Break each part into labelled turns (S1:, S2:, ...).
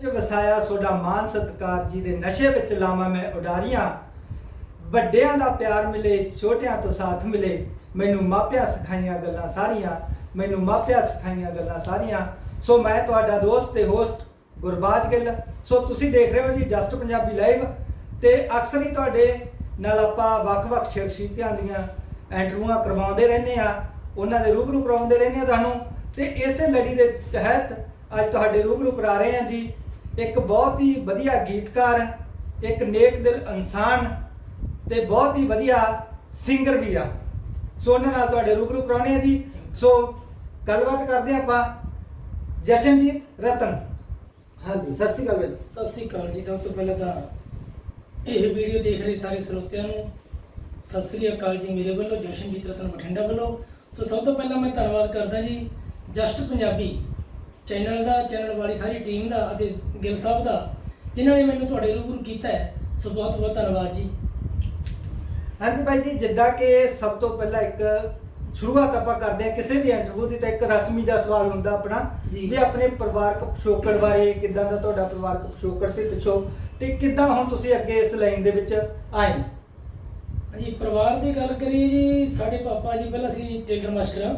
S1: ਚ ਵਸਾਇਆ ਤੁਹਾਡਾ ਮਾਨ ਸਤਕਾਰ ਜੀ ਦੇ ਨਸ਼ੇ ਵਿੱਚ ਲਾਵਾਂ ਮੈਂ ਉਡਾਰੀਆਂ। ਵੱਡਿਆਂ ਦਾ ਪਿਆਰ ਮਿਲੇ, ਛੋਟਿਆਂ ਤੋਂ ਸਾਥ ਮਿਲੇ। ਮੈਨੂੰ ਮਾਪਿਆਂ ਸਿਖਾਈਆਂ ਗੱਲਾਂ ਸਾਰੀਆਂ, ਮੈਨੂੰ ਮਾਪਿਆਂ ਸਿਖਾਈਆਂ ਗੱਲਾਂ ਸਾਰੀਆਂ। ਸੋ ਮੈਂ ਤੁਹਾਡਾ ਦੋਸਤ ਤੇ ਹੋਸਟ ਗੁਰਬਾਜ ਗਿੱਲ। ਸੋ ਤੁਸੀਂ ਦੇਖ ਰਹੇ ਹੋ ਜੀ ਜਸਟ ਪੰਜਾਬੀ ਲਾਈਵ ਤੇ ਅਕਸਰ ਹੀ ਤੁਹਾਡੇ ਨਾਲ ਆਪਾਂ ਵੱਖ-ਵੱਖ ਸ਼ਖਸੀਅਤਾਂ ਦੀਆਂ ਇੰਟਰਵਿਊਆਂ ਕਰਵਾਉਂਦੇ ਰਹਿੰਦੇ ਆ ਉਹਨਾਂ ਦੇ ਰੂਬਰੂ ਕਰਾਉਂਦੇ ਰਹਿੰਦੇ ਆ ਤੁਹਾਨੂੰ। ਤੇ ਇਸੇ ਲੜੀ ਦੇ ਤਹਿਤ ਅੱਜ ਤੁਹਾਡੇ ਰੂਬਰੂ ਕਰਾ ਰਹੇ ਹਾਂ ਜੀ ਇੱਕ ਬਹੁਤ ਹੀ ਵਧੀਆ ਗੀਤਕਾਰ ਇੱਕ ਨੇਕ ਦਿਲ ਇਨਸਾਨ ਤੇ ਬਹੁਤ ਹੀ ਵਧੀਆ ਸਿੰਗਰ ਵੀ ਆ। ਸੋ ਉਹਨਾਂ ਨਾਲ ਤੁਹਾਡੇ ਰੂਬਰੂ ਕਰਾਉਣੇ ਆ ਜੀ। ਸੋ ਗੱਲਬਾਤ ਕਰਦੇ ਹਾਂ ਆਪਾਂ ਜਸ਼ਨਜੀਤ ਰਤਨ। ਹਾਂਜੀ ਸਤਿ ਸ਼੍ਰੀ ਅਕਾਲ ਬਾਈ
S2: ਸਤਿ ਸ੍ਰੀ ਅਕਾਲ ਜੀ। ਸਭ ਤੋਂ ਪਹਿਲਾਂ ਤਾਂ ਇਹ ਵੀਡੀਓ ਦੇਖ ਰਹੇ ਸਾਰੇ ਸਰੋਤਿਆਂ ਨੂੰ ਸਤਿ ਸ੍ਰੀ ਅਕਾਲ ਜੀ ਮੇਰੇ ਵੱਲੋਂ ਜਸ਼ਨਜੀਤ ਰਤਨ ਬਠਿੰਡਾ ਵੱਲੋਂ। ਸੋ ਸਭ ਤੋਂ ਪਹਿਲਾਂ ਮੈਂ ਧੰਨਵਾਦ ਕਰਦਾ ਜੀ ਜਸਟ ਪੰਜਾਬੀ ਚੈਨਲ ਦਾ ਚੈਨਲ ਵਾਲੀ ਸਾਰੀ ਟੀਮ ਦਾ ਅਤੇ ਗਿੱਲ ਸਾਹਿਬ ਦਾ ਜਿਨ੍ਹਾਂ ਨੇ ਮੈਨੂੰ ਤੁਹਾਡੇ ਰੂਬਰੂ ਕੀਤਾ ਹੈ ਸੋ ਬਹੁਤ ਬਹੁਤ ਧੰਨਵਾਦ ਜੀ।
S1: ਹਾਂਜੀ ਭਾਈ ਜੀ ਜਿੱਦਾਂ ਕਿ ਸਭ ਤੋਂ ਪਹਿਲਾਂ ਇੱਕ ਸ਼ੁਰੂਆਤ ਆਪਾਂ ਕਰਦੇ ਹਾਂ ਕਿਸੇ ਵੀ ਇੰਟਰਵਿਊ ਦੀ ਤਾਂ ਇੱਕ ਰਸਮੀ ਦਾ ਸਵਾਲ ਹੁੰਦਾ ਆਪਣਾ
S2: ਜੀ।
S1: ਵੀ ਆਪਣੇ ਪਰਿਵਾਰਕ ਪਿਛੋਕੜ ਬਾਰੇ ਕਿੱਦਾਂ ਦਾ ਤੁਹਾਡਾ ਪਰਿਵਾਰਕ ਪਿਛੋਕੜ ਸੀ ਪਿੱਛੋਂ ਤੇ ਕਿੱਦਾਂ ਹੁਣ ਤੁਸੀਂ ਅੱਗੇ ਇਸ ਲਾਈਨ ਦੇ ਵਿੱਚ ਆਏ
S2: ਜੀ ਪਰਿਵਾਰ ਦੀ ਗੱਲ ਕਰੀਏ ਜੀ ਸਾਡੇ ਪਾਪਾ ਜੀ ਪਹਿਲਾਂ ਸੀ ਟੇਲਰ ਮਾਸਟਰ ਆ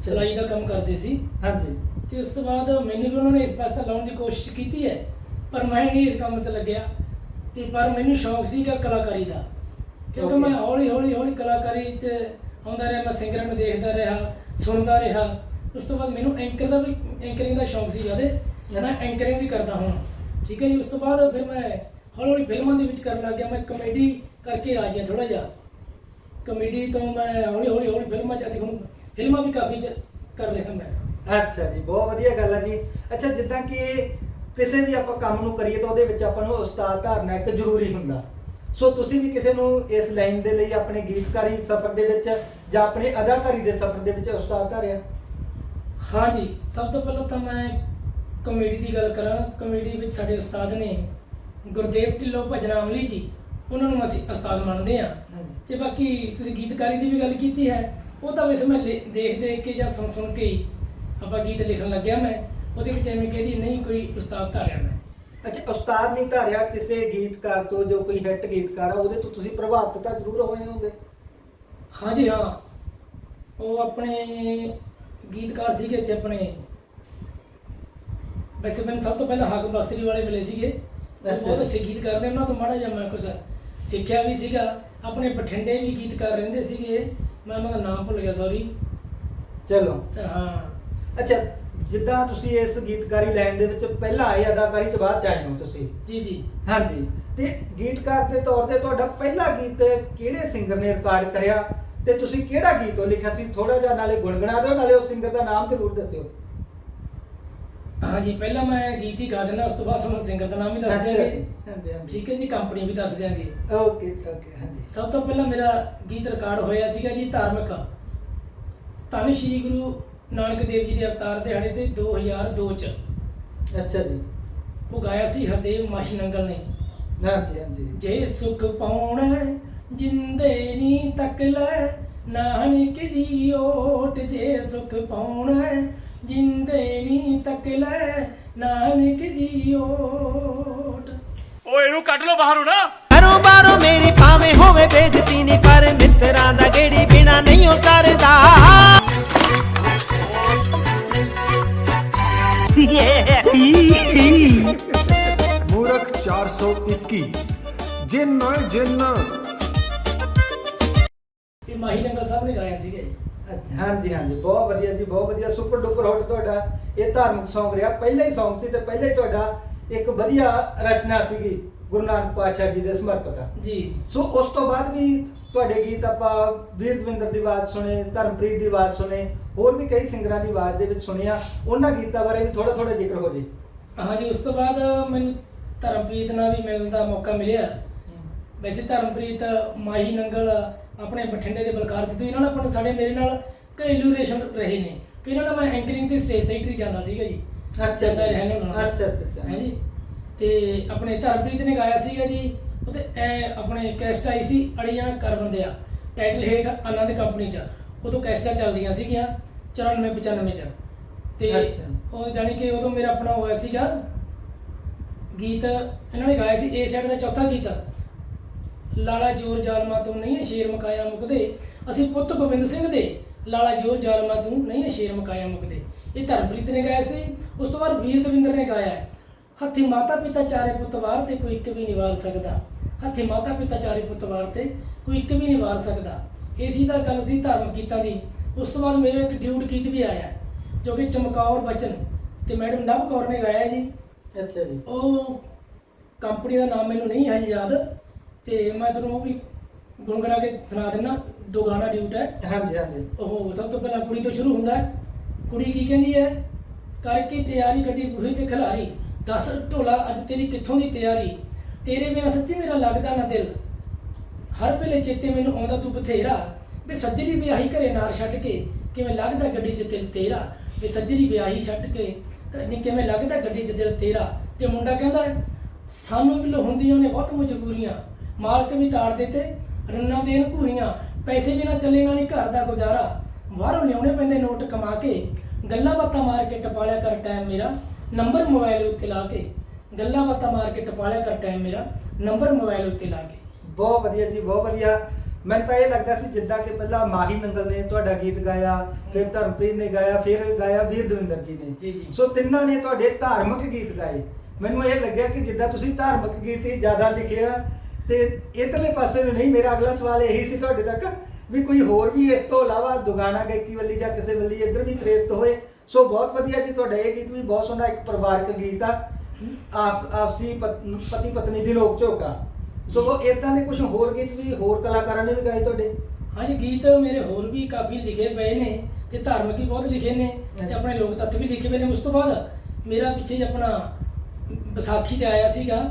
S2: ਸਿਲਾਈ ਦਾ ਕੰਮ ਕਰਦੇ ਸੀ।
S1: ਹਾਂਜੀ।
S2: ਤੇ ਉਸ ਤੋਂ ਬਾਅਦ ਮੈਨੂੰ ਵੀ ਉਹਨਾਂ ਨੇ ਇਸ ਪਾਸੇ ਲਾਉਣ ਦੀ ਕੋਸ਼ਿਸ਼ ਕੀਤੀ ਹੈ ਪਰ ਮੈਂ ਨਹੀਂ ਇਸ ਕੰਮ ਤੇ ਲੱਗਿਆ। ਤੇ ਪਰ ਮੈਨੂੰ ਸ਼ੌਂਕ ਸੀਗਾ ਕਲਾਕਾਰੀ ਦਾ। ਕਿਉਂਕਿ
S1: Okay.
S2: ਮੈਂ ਹੌਲੀ ਹੌਲੀ ਹੌਲੀ ਕਲਾਕਾਰੀ 'ਚ ਆਉਂਦਾ ਰਿਹਾ ਮੈਂ ਸਿੰਗਰਾਂ ਨੂੰ ਦੇਖਦਾ ਰਿਹਾ ਸੁਣਦਾ ਰਿਹਾ। ਉਸ ਤੋਂ ਬਾਅਦ ਮੈਨੂੰ ਐਂਕਰ ਦਾ ਵੀ ਐਂਕਰਿੰਗ ਦਾ ਸ਼ੌਂਕ ਸੀ ਜਿਆਦੇ। ਮੈਂ। ਐਂਕਰਿੰਗ ਵੀ ਕਰਦਾ ਹੁਣ ਠੀਕ ਹੈ ਜੀ ਉਸ ਤੋਂ ਬਾਅਦ ਫਿਰ ਮੈਂ ਹੌਲੀ ਹੌਲੀ ਫਿਲਮਾਂ ਦੇ ਵਿੱਚ ਕਰਨ ਲੱਗ ਗਿਆ ਮੈਂ ਕਮੇਡੀ ਕਰਕੇ ਰਾਜੀ ਹਾਂ ਥੋੜਾ ਜਿਹਾ। ਕਮੇਡੀ ਤੋਂ ਮੈਂ ਹੌਲੀ ਹੌਲੀ ਹੌਲੀ ਫਿਲਮਾਂ 'ਚ ਅੱਜ ਹੁਣ ਫਿਲਮਾਂ ਵੀ ਕਾਫੀ ਚ ਕਰ ਰਿਹਾ ਮੈਂ।
S1: ਅੱਛਾ ਜੀ ਬਹੁਤ ਵਧੀਆ ਗੱਲ ਹੈ ਜੀ। ਅੱਛਾ ਜਿੱਦਾਂ ਕਿ ਕਿਸੇ ਵੀ ਆਪਾਂ ਕੰਮ ਨੂੰ ਕਰੀਏ ਤਾਂ ਉਹਦੇ ਵਿੱਚ ਆਪਾਂ ਨੂੰ ਉਸਤਾਦ ਧਾਰਨਾ ਇੱਕ ਜ਼ਰੂਰੀ ਹੁੰਦਾ। ਸੋ ਤੁਸੀਂ ਵੀ ਕਿਸੇ ਨੂੰ ਇਸ ਲਾਈਨ ਦੇ ਲਈ ਆਪਣੇ ਗੀਤਕਾਰੀ ਸਫ਼ਰ ਦੇ ਵਿੱਚ ਜਾਂ ਆਪਣੇ ਅਦਾਕਾਰੀ ਦੇ ਸਫ਼ਰ ਦੇ ਵਿੱਚ ਉਸਤਾਦ ਧਾਰਿਆ?
S2: ਹਾਂ ਜੀ ਸਭ ਤੋਂ ਪਹਿਲਾਂ ਤਾਂ ਮੈਂ ਕਮੇਡੀ ਦੀ ਗੱਲ ਕਰਾਂ। ਕਮੇਡੀ ਵਿੱਚ ਸਾਡੇ ਉਸਤਾਦ ਨੇ ਗੁਰਦੇਵ ਢਿੱਲੋਂ ਭਜਨ ਅਮਲੀ ਜੀ ਉਹਨਾਂ ਨੂੰ ਅਸੀਂ ਉਸਤਾਦ ਮੰਨਦੇ ਹਾਂ।
S1: ਹਾਂਜੀ
S2: ਤੇ ਬਾਕੀ ਤੁਸੀਂ ਗੀਤਕਾਰੀ ਦੀ ਵੀ ਗੱਲ ਕੀਤੀ ਹੈ। ਉਹ ਤਾਂ ਵੈਸੇ ਮੈਂ ਲੈ- ਦੇਖ ਦੇਖ ਕੇ ਜਾਂ ਸੁਣ ਸੁਣ ਕੇ ਹੀ ਆਪਾਂ ਗੀਤ ਲਿਖਣ ਲੱਗਿਆ ਮੈਂ ਉਹਦੇ ਵਿੱਚ ਐਵੇਂ ਕਹਦੀ ਨਹੀਂ ਕੋਈ ਉਸਤਾਦ ਧਾਰਿਆ ਮੈਂ।
S1: ਅੱਛਾ ਉਸਤਾਦ ਨਹੀਂ ਧਾਰਿਆ ਕਿਸੇ ਗੀਤਕਾਰ ਤੋਂ ਜੋ ਕੋਈ ਹਿੱਟ ਗੀਤਕਾਰ ਆ ਉਹਦੇ ਤੋਂ ਤੁਸੀਂ ਪ੍ਰਭਾਵਿਤ ਤਾਂ ਜ਼ਰੂਰ ਹੋਏ ਹੋਵੋਗੇ।
S2: ਹਾਂ ਜੀ ਹਾਂ। ਉਹ ਆਪਣੇ ਗੀਤਕਾਰ ਸੀਗੇ ਇੱਥੇ ਆਪਣੇ। ਵੈਸੇ ਮੈਨੂੰ ਸਭ ਤੋਂ ਪਹਿਲਾਂ ਹੱਕ ਬਖਤਰੀ ਵਾਲੇ ਮਿਲੇ ਸੀਗੇ।
S1: ਅੱਛਾ।
S2: ਬਹੁਤ ਅੱਛੇ ਗੀਤਕਾਰ ਨੇ ਉਹਨਾਂ ਤੋਂ ਮਾੜਾ ਜਿਹਾ ਮੈਂ ਕੁਝ ਸਿੱਖਿਆ ਵੀ ਸੀਗਾ। ਆਪਣੇ ਬਠਿੰਡੇ ਵੀ ਗੀਤਕਾਰ ਰਹਿੰਦੇ ਸੀਗੇ। ਮੈਂ ਉਹਨਾਂ ਦਾ ਨਾਮ ਭੁੱਲ ਗਿਆ ਸੌਰੀ
S1: ਚਲੋ।
S2: ਤਾਂ ਹਾਂ।
S1: ਅੱਛਾ ਜਿੱਦਾਂ ਤੁਸੀਂ ਇਸ ਗੀਤਕਾਰੀ ਲਾਈਨ ਦੇ ਵਿੱਚ ਪਹਿਲਾਂ ਆਏ ਅਦਾਕਾਰੀ ਚ ਬਾਅਦ ਚ ਆਏ ਹੋ ਤੁਸੀਂ?
S2: ਜੀ ਜੀ।
S1: ਹਾਂਜੀ। ਤੇ ਗੀਤਕਾਰ ਦੇ ਤੌਰ ਤੇ ਤੁਹਾਡਾ ਪਹਿਲਾ ਗੀਤ ਕਿਹੜੇ ਸਿੰਗਰ ਨੇ ਰਿਕਾਰਡ ਕਰਿਆ? ਤੇ ਤੁਸੀਂ ਕਿਹੜਾ ਗੀਤ ਉਹ ਲਿਖਿਆ ਸੀ? ਥੋੜਾ ਜਿਹਾ ਨਾਲੇ ਗੁੰਗਣਾ ਦਿਓ ਨਾਲੇ ਉਸ ਸਿੰਗਰ ਦਾ ਨਾਮ ਜ਼ਰੂਰ ਦੱਸਿਓ।
S2: ਹਾਂ ਜੀ ਪਹਿਲਾਂ ਮੈਂ ਗੀਤ ਹੀ ਗਾ ਦਿੰਦਾ ਉਸ ਤੋਂ ਬਾਅਦ ਤੁਹਾਨੂੰ ਸਿੰਗਰ ਦਾ ਨਾਮ ਵੀ ਦੱਸ ਦਿਆਂਗੇ।
S1: ਹਾਂਜੀ ਹਾਂਜੀ।
S2: ਠੀਕ ਹੈ ਜੀ ਕੰਪਨੀ ਵੀ ਦੱਸ ਦਿਆਂਗੇ।
S1: ਓਕੇ ਓਕੇ ਹਾਂਜੀ।
S2: ਸਭ ਤੋਂ ਪਹਿਲਾਂ ਮੇਰਾ ਗੀਤ ਰਿਕਾਰਡ ਹੋਇਆ ਸੀਗਾ ਜੀ ਧਾਰਮਿਕ। ਧੰਨ ਸ਼੍ਰੀ ਗੁਰੂ ਨਾਨਕ ਦੇਵ ਜੀ ਦੇ ਅਵਤਾਰ ਦਿਹਾੜੇ ਤੇ 2002 ਚ।
S1: ਅੱਛਾ ਜੀ।
S2: ਉਹ ਗਾਇਆ ਸੀ ਹਰਦੇਵ ਮਾਹੀ ਨੰਗਲ ਨੇ।
S1: ਹਾਂਜੀ ਹਾਂਜੀ।
S2: ਜੇ ਸੁਖ ਪਾਉਣਾ ਜਿੰਦੇ ਨੀ ਤੱਕ ਲੈ ਨਾਨਕ ਦੀ ਓਟ ਜੇ ਸੁਖ ਪਾਉਣਾ ਜਿੰਦੇ ਨੀ ਤੱਕ ਲੈ ਨਾਨਕ ਦੀ ਓਟ।
S3: ਓਏ ਇਹਨੂੰ ਕੱਢ ਲਓ ਬਾਹਰੋਂ ਨਾ।
S4: ਘਰੋਂ ਬਾਹਰੋਂ ਮੇਰੀ ਭਾਵੇਂ ਹੋਵੇ ਬੇਇੱਜ਼ਤੀ ਨਹੀਂ ਪਰ ਮਿੱਤਰਾਂ ਦਾ ਗੇੜੀ ਬਿਨਾ ਨਹੀਂ ਉਹ ਕਰਦਾ
S5: ਮੂਰਖ 421 ਜਿੰਨ ਜਿੰਨ।
S2: ਇਹ ਮਾਹੀ ਨੰਗਲ ਸਾਹਿਬ ਨੇ ਗਾਇਆ ਸੀਗਾ ਜੀ।
S1: ਹਾਂਜੀ ਹਾਂਜੀ ਬਹੁਤ ਵਧੀਆ ਜੀ ਬਹੁਤ ਵਧੀਆ ਸੁਪਰ ਡੁਪਰ ਹਿੱਟ ਤੁਹਾਡਾ। ਇਹ ਧਾਰਮਿਕ Song ਰਿਹਾ ਪਹਿਲਾ ਹੀ Song ਸੀ ਤੇ ਪਹਿਲਾ ਹੀ ਤੁਹਾਡਾ ਇੱਕ ਵਧੀਆ ਰਚਨਾ ਸੀਗੀ ਗੁਰੂ ਨਾਨਕ ਪਾਤਸ਼ਾਹ ਜੀ ਦੇ ਸਮਰਪਿਤ। ਆ
S2: ਜੀ।
S1: ਸੋ ਉਸ ਤੋਂ ਬਾਅਦ ਵੀ ਤੁਹਾਡੇ ਗੀਤ ਆਪਾਂ ਵੀਰ ਦਵਿੰਦਰ ਦੀ ਆਵਾਜ਼ ਸੁਣੇ ਧਰਮਪ੍ਰੀਤ ਦੀ ਆਵਾਜ਼ ਸੁਣੇ ਹੋਰ ਵੀ ਕਈ ਸਿੰਗਰਾਂ ਦੀ ਆਵਾਜ਼ ਦੇ ਵਿੱਚ ਸੁਣਿਆ। ਉਹਨਾਂ ਗੀਤਾਂ ਬਾਰੇ ਵੀ ਥੋੜਾ ਥੋੜਾ ਜ਼ਿਕਰ ਹੋ ਜੇ।
S2: ਹਾਂਜੀ ਉਸ ਤੋਂ ਬਾਅਦ ਮੈਨੂੰ ਧਰਮਪ੍ਰੀਤ ਨਾਲ ਵੀ ਮਿਲਣ ਦਾ ਮੌਕਾ ਮਿਲਿਆ। ਵੈਸੇ ਧਰਮਪ੍ਰੀਤ ਮਾਹੀ ਨੰਗਲ ਆਪਣੇ ਬਠਿੰਡੇ ਦੇ ਬਲਕਾਰ ਸਿੱਧੂ ਇਹਨਾਂ ਨਾਲ ਆਪਣੇ ਸਾਡੇ ਮੇਰੇ ਨਾਲ ਘਰੇਲੂ ਰਿਲੇਸ਼ਨ ਰਹੇ ਨੇ। ਕਿ ਇਹਨਾਂ ਨਾਲ ਮੈਂ ਐਂਕਰਿੰਗ ਤੇ ਸਟੇਜ ਸੈਕਟਰੀ ਜਾਂਦਾ ਸੀਗਾ ਜੀ।
S1: ਅੱਛਾ
S2: ਚੱਲਦਾ ਰਿਹਾ ਇਹਨਾਂ ਨਾਲ
S1: ਅੱਛਾ ਅੱਛਾ ਅੱਛਾ।
S2: ਹੈ ਜੀ। ਤੇ ਆਪਣੇ ਧਰਮਪ੍ਰੀਤ ਨੇ ਗਾਇਆ ਸੀਗਾ ਜੀ। ਉਹਦੇ ਆਪਣੇ ਕੈਸਟ ਆਈ ਸੀ ਅੜੀਆਂ ਕਰ ਬੰਦਿਆ। ਟਾਈਟਲ ਹੇਠ ਆਨੰਦ ਕੰਪਨੀ ਚ। ਉਦੋਂ ਕੈਸਟਾਂ ਚੱਲਦੀਆਂ ਸੀਗੀਆਂ 94 95 ਚ। ਤੇ। ਉਹ ਜਾਨੀ ਕਿ ਉਦੋਂ ਮੇਰਾ ਆਪਣਾ ਹੋਇਆ ਸੀਗਾ। ਗੀਤ ਇਹਨਾਂ ਨੇ ਗਾਇਆ ਸੀ ਏ ਸਾਈਡ ਦਾ ਚੌਥਾ ਗੀਤ। ਲਾਲਾ ਜੋਰ ਜ਼ਾਲਮਾ ਤੂੰ ਨਹੀਂ ਸ਼ੇਰ ਮਕਾਇਆ ਮੁਕਦੇ। ਅਸੀਂ ਪੁੱਤ ਗੋਬਿੰਦ ਸਿੰਘ ਦੇ ਲਾਲਾ ਜੋਰ ਜ਼ਾਲਮਾ ਤੂੰ ਨਹੀਂ ਸ਼ੇਰ ਮਕਾਇਆ ਮੁਕਦੇ। ਇਹ ਧਰਮਪ੍ਰੀਤ ਨੇ ਗਾਇਆ ਸੀ ਉਸ ਤੋਂ ਬਾਅਦ ਵੀਰ ਦਵਿੰਦਰ ਨੇ ਗਾਇਆ। ਹੱਥੀ ਮਾਤਾ ਪਿਤਾ ਚਾਰੇ ਪੁੱਤ ਵਾਰ ਤੇ ਕੋਈ ਇੱਕ ਵੀ ਨਹੀਂ ਵਾਰ ਸਕਦਾ। ਹੱਥੀ ਮਾਤਾ ਪਿਤਾ ਚਾਰੇ ਪੁੱਤ ਵਾਰ ਤੇ ਕੋਈ ਇੱਕ ਵੀ ਨਹੀਂ ਵਾਰ ਸਕਦਾ। ਇਹ ਸੀ ਤਾਂ ਗੱਲ ਸੀ ਧਾਰਮਿਕ ਗੀਤਾਂ ਦੀ। ਉਸ ਤੋਂ ਬਾਅਦ ਮੇਰੇ ਇੱਕ ਡਿਊਟ ਗੀਤ ਵੀ ਆਇਆ ਜੋ ਕਿ ਚਮਕੌਰ ਬਚਨ ਤੇ ਮੈਡਮ ਨਵ ਕੌਰ ਨੇ ਗਾਇਆ ਜੀ।
S1: ਅੱਛਾ ਜੀ।
S2: ਉਹ ਕੰਪਨੀ ਦਾ ਨਾਮ ਮੈਨੂੰ ਨਹੀਂ ਹੈ ਯਾਦ। ਤੇ ਮੈਂ ਤੁਹਾਨੂੰ ਉਹ ਵੀ ਗੁੰਗਣਾ ਕੇ ਸੁਣਾ ਦਿੰਦਾ ਦੋ ਗਾਣਾ ਡਿਊਟ ਹੈ
S1: ਹਾਂਜੀ ਹਾਂਜੀ।
S2: ਉਹ ਸਭ ਤੋਂ ਪਹਿਲਾਂ ਕੁੜੀ ਤੋਂ ਸ਼ੁਰੂ ਹੁੰਦਾ ਹੈ। ਕੁੜੀ ਕੀ ਕਹਿੰਦੀ ਹੈ? ਕਰਕੇ ਤਿਆਰੀ ਗੱਡੀ ਬੂਹੇ 'ਚ ਖਿਲਾਰੀ ਦੱਸ ਢੋਲਾ ਅੱਜ ਤੇਰੀ ਕਿੱਥੋਂ ਦੀ ਤਿਆਰੀ? ਤੇਰੇ ਬਿਨਾ ਸੱਚੀ ਮੇਰਾ ਲੱਗਦਾ ਨਾ ਦਿਲ। ਹਰ ਵੇਲੇ ਚੇਤੇ ਮੈਨੂੰ ਆਉਂਦਾ ਤੂੰ ਬਥੇਰਾ। ਵੀ ਸੱਜਰੀ ਵਿਆਹੀ ਘਰੇ ਨਾਰ ਛੱਡ ਕੇ ਕਿਵੇਂ ਲੱਗਦਾ ਗੱਡੀ 'ਚ ਦਿਲ ਤੇਰਾ? ਵੀ ਸੱਜਰੀ ਵਿਆਹੀ ਛੱਡ ਕੇ ਨੀ ਕਿਵੇਂ ਲੱਗਦਾ ਗੱਡੀ 'ਚ ਦਿਲ ਤੇਰਾ? ਤੇ ਮੁੰਡਾ ਕਹਿੰਦਾ ਸਾਨੂੰ ਵੀ ਹੁੰਦੀਆਂ ਨੇ ਬਹੁਤ ਮਜਬੂਰੀਆਂ। ਮਾਲਕ ਵੀ ਤਾੜ ਦਿੱਤੇ ਰੰਨਾ ਦੇਣ ਘੂਰੀਆਂ ਪੈਸੇ ਬਿਨਾ ਚੱਲੇ ਨਾ ਨਹੀਂ ਘਰ ਦਾ ਗੁਜ਼ਾਰਾ। ਬਾਹਰੋਂ ਲਿਆਉਣੇ ਪੈਂਦੇ ਨੋਟ ਕਮਾ ਕੇ ਗੱਲਾਂ ਬਾਤਾਂ ਮਾਰ ਕੇ ਟਪਾਲਿਆ ਕਰ ਟਾਈਮ ਮੇਰਾ ਨੰਬਰ ਮੋਬਾਈਲ ਉੱਤੇ ਲਾ ਕੇ। ਗੱਲਾਂ ਬਾਤਾਂ ਮਾਰ ਕੇ ਟਪਾਲਿਆ ਕਰ ਟਾਈਮ ਮੇਰਾ ਨੰਬਰ ਮੋਬਾਈਲ ਉੱਤੇ ਲਾ ਕੇ।
S1: ਬਹੁਤ ਵਧੀਆ ਜੀ ਬਹੁਤ ਵਧੀਆ। ਮੈਨੂੰ ਤਾਂ ਇਹ ਲੱਗਦਾ ਸੀ ਜਿੱਦਾਂ ਕਿ ਪਹਿਲਾਂ ਮਾਹੀ ਨੰਗਲ ਨੇ ਤੁਹਾਡਾ ਗੀਤ ਗਾਇਆ ਫਿਰ ਧਰਮਪ੍ਰੀਤ ਨੇ ਗਾਇਆ ਫਿਰ ਗਾਇਆ ਵੀਰ ਦਵਿੰਦਰ ਜੀ ਨੇ।
S2: ਜੀ, ਜੀ।
S1: ਸੋ ਤਿੰਨਾਂ ਨੇ ਤੁਹਾਡੇ ਧਾਰਮਿਕ ਗੀਤ ਗਾਏ। ਮੈਨੂੰ ਇਹ ਲੱਗਿਆ ਕਿ ਜਿੱਦਾਂ ਤੁਸੀਂ ਧਾਰਮਿਕ ਗੀਤ ਹੀ ਜ਼ਿਆਦਾ ਲਿਖਿਆ ਤੇ ਇਧਰਲੇ ਪਾਸੇ ਨੂੰ ਨਹੀਂ ਮੇਰਾ ਅਗਲਾ ਸਵਾਲ ਇਹੀ ਸੀ ਤੁਹਾਡੇ ਤੱਕ ਵੀ ਕੋਈ ਹੋਰ ਵੀ ਇਸ ਤੋਂ ਇਲਾਵਾ ਦੁਗਾਨਾ ਗਾਇਕੀ ਵੱਲੀ ਜਾਂ ਕਿਸੇ ਵੱਲੀ ਇੱਧਰ ਵੀ ਪ੍ਰੇਰਿਤ ਹੋਏ। ਸੋ ਬਹੁਤ ਵਧੀਆ ਜੀ ਤੁਹਾਡਾ ਇਹ ਗੀਤ ਵੀ ਬਹੁਤ ਸੋਹਣਾ ਇੱਕ ਪਰਿਵਾਰਕ ਗੀਤ ਆ। ਆਪ ਆਪਸੀ ਪਤ- ਪਤੀ ਪਤਨੀ ਦੀ ਨੋਕ ਝੋਕਾ। ਸੋ ਇਦਾਂ ਦੇ ਕੁਝ ਹੋਰ ਗੀਤ ਵੀ ਹੋਰ ਕਲਾਕਾਰਾਂ ਨੇ ਵੀ ਗਾਏ ਤੁਹਾਡੇ?
S2: ਹਾਂਜੀ ਗੀਤ ਮੇਰੇ ਹੋਰ ਵੀ ਕਾਫੀ ਲਿਖੇ ਪਏ ਨੇ ਤੇ ਧਾਰਮਿਕ ਵੀ ਬਹੁਤ ਲਿਖੇ ਨੇ ਤੇ ਆਪਣੇ ਲੋਕ ਤੱਤ ਵੀ ਲਿਖੇ ਪਏ ਨੇ। ਉਸ ਤੋਂ ਬਾਅਦ ਮੇਰਾ ਪਿੱਛੇ ਆਪਣਾ ਵਿਸਾਖੀ ਤੇ ਆਇਆ ਸੀਗਾ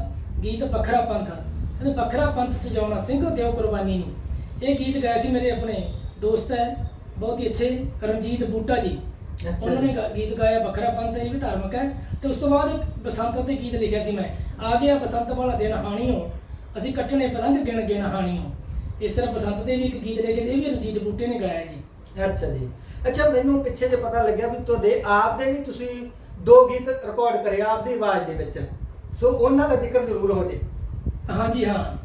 S2: ਗੀਤ ਵੱਖਰਾ ਪੰਥ। ਕਹਿੰਦੇ ਵੱਖਰਾ ਪੰਥ ਸਜਾਉਣਾ ਸਿੰਘ ਦਿਓ ਕੁਰਬਾਨੀ ਨੂੰ। ਇਹ ਗੀਤ ਗਾਇਆ ਸੀ ਮੇਰੇ ਆਪਣੇ ਦੋਸਤ ਹੈ ਬਹੁਤ ਹੀ ਅੱਛੇ ਰਣਜੀਤ ਬੂਟਾ ਜੀ। ਉਹਨਾਂ ਨੇ ਗੀਤ ਗਾਇਆ ਵੱਖਰਾ ਪੰਥ ਇਹ ਵੀ ਧਾਰਮਿਕ ਹੈ। ਤੇ ਉਸ ਤੋਂ ਬਾਅਦ ਇੱਕ ਬਸੰਤ ਤੇ ਗੀਤ ਲਿਖਿਆ ਸੀ ਮੈਂ। ਆ ਗਿਆ ਬਸੰਤ ਵਾਲਾ ਦਿਨ ਹਾਣੀਓ ਅਸੀਂ ਕੱਟਣੇ ਪਤੰਗ ਗਿਣ ਗਿਣ ਹਾਣੀਓ। ਇਸ ਤਰ੍ਹਾਂ ਬਸੰਤ ਦੇ ਵੀ ਇੱਕ ਗੀਤ ਲਿਖੇ ਸੀ, ਇਹ ਵੀ ਰਣਜੀਤ ਬੂਟੇ ਨੇ ਗਾਇਆ ਜੀ।
S1: ਅੱਛਾ ਜੀ। ਅੱਛਾ ਮੈਨੂੰ ਪਿੱਛੇ ਜੇ ਪਤਾ ਲੱਗਿਆ ਵੀ ਤੁਹਾਡੇ ਆਪ ਦੇ ਵੀ ਤੁਸੀਂ ਦੋ ਗੀਤ ਰਿਕਾਰਡ ਕਰੇ ਆਪ ਦੀ ਆਵਾਜ਼ ਦੇ ਵਿੱਚ। ਸੋ ਉਹਨਾਂ ਦਾ ਜ਼ਿਕਰ ਜ਼ਰੂਰ ਹੋ ਜੇ।
S2: ਹਾਂਜੀ ਹਾਂ।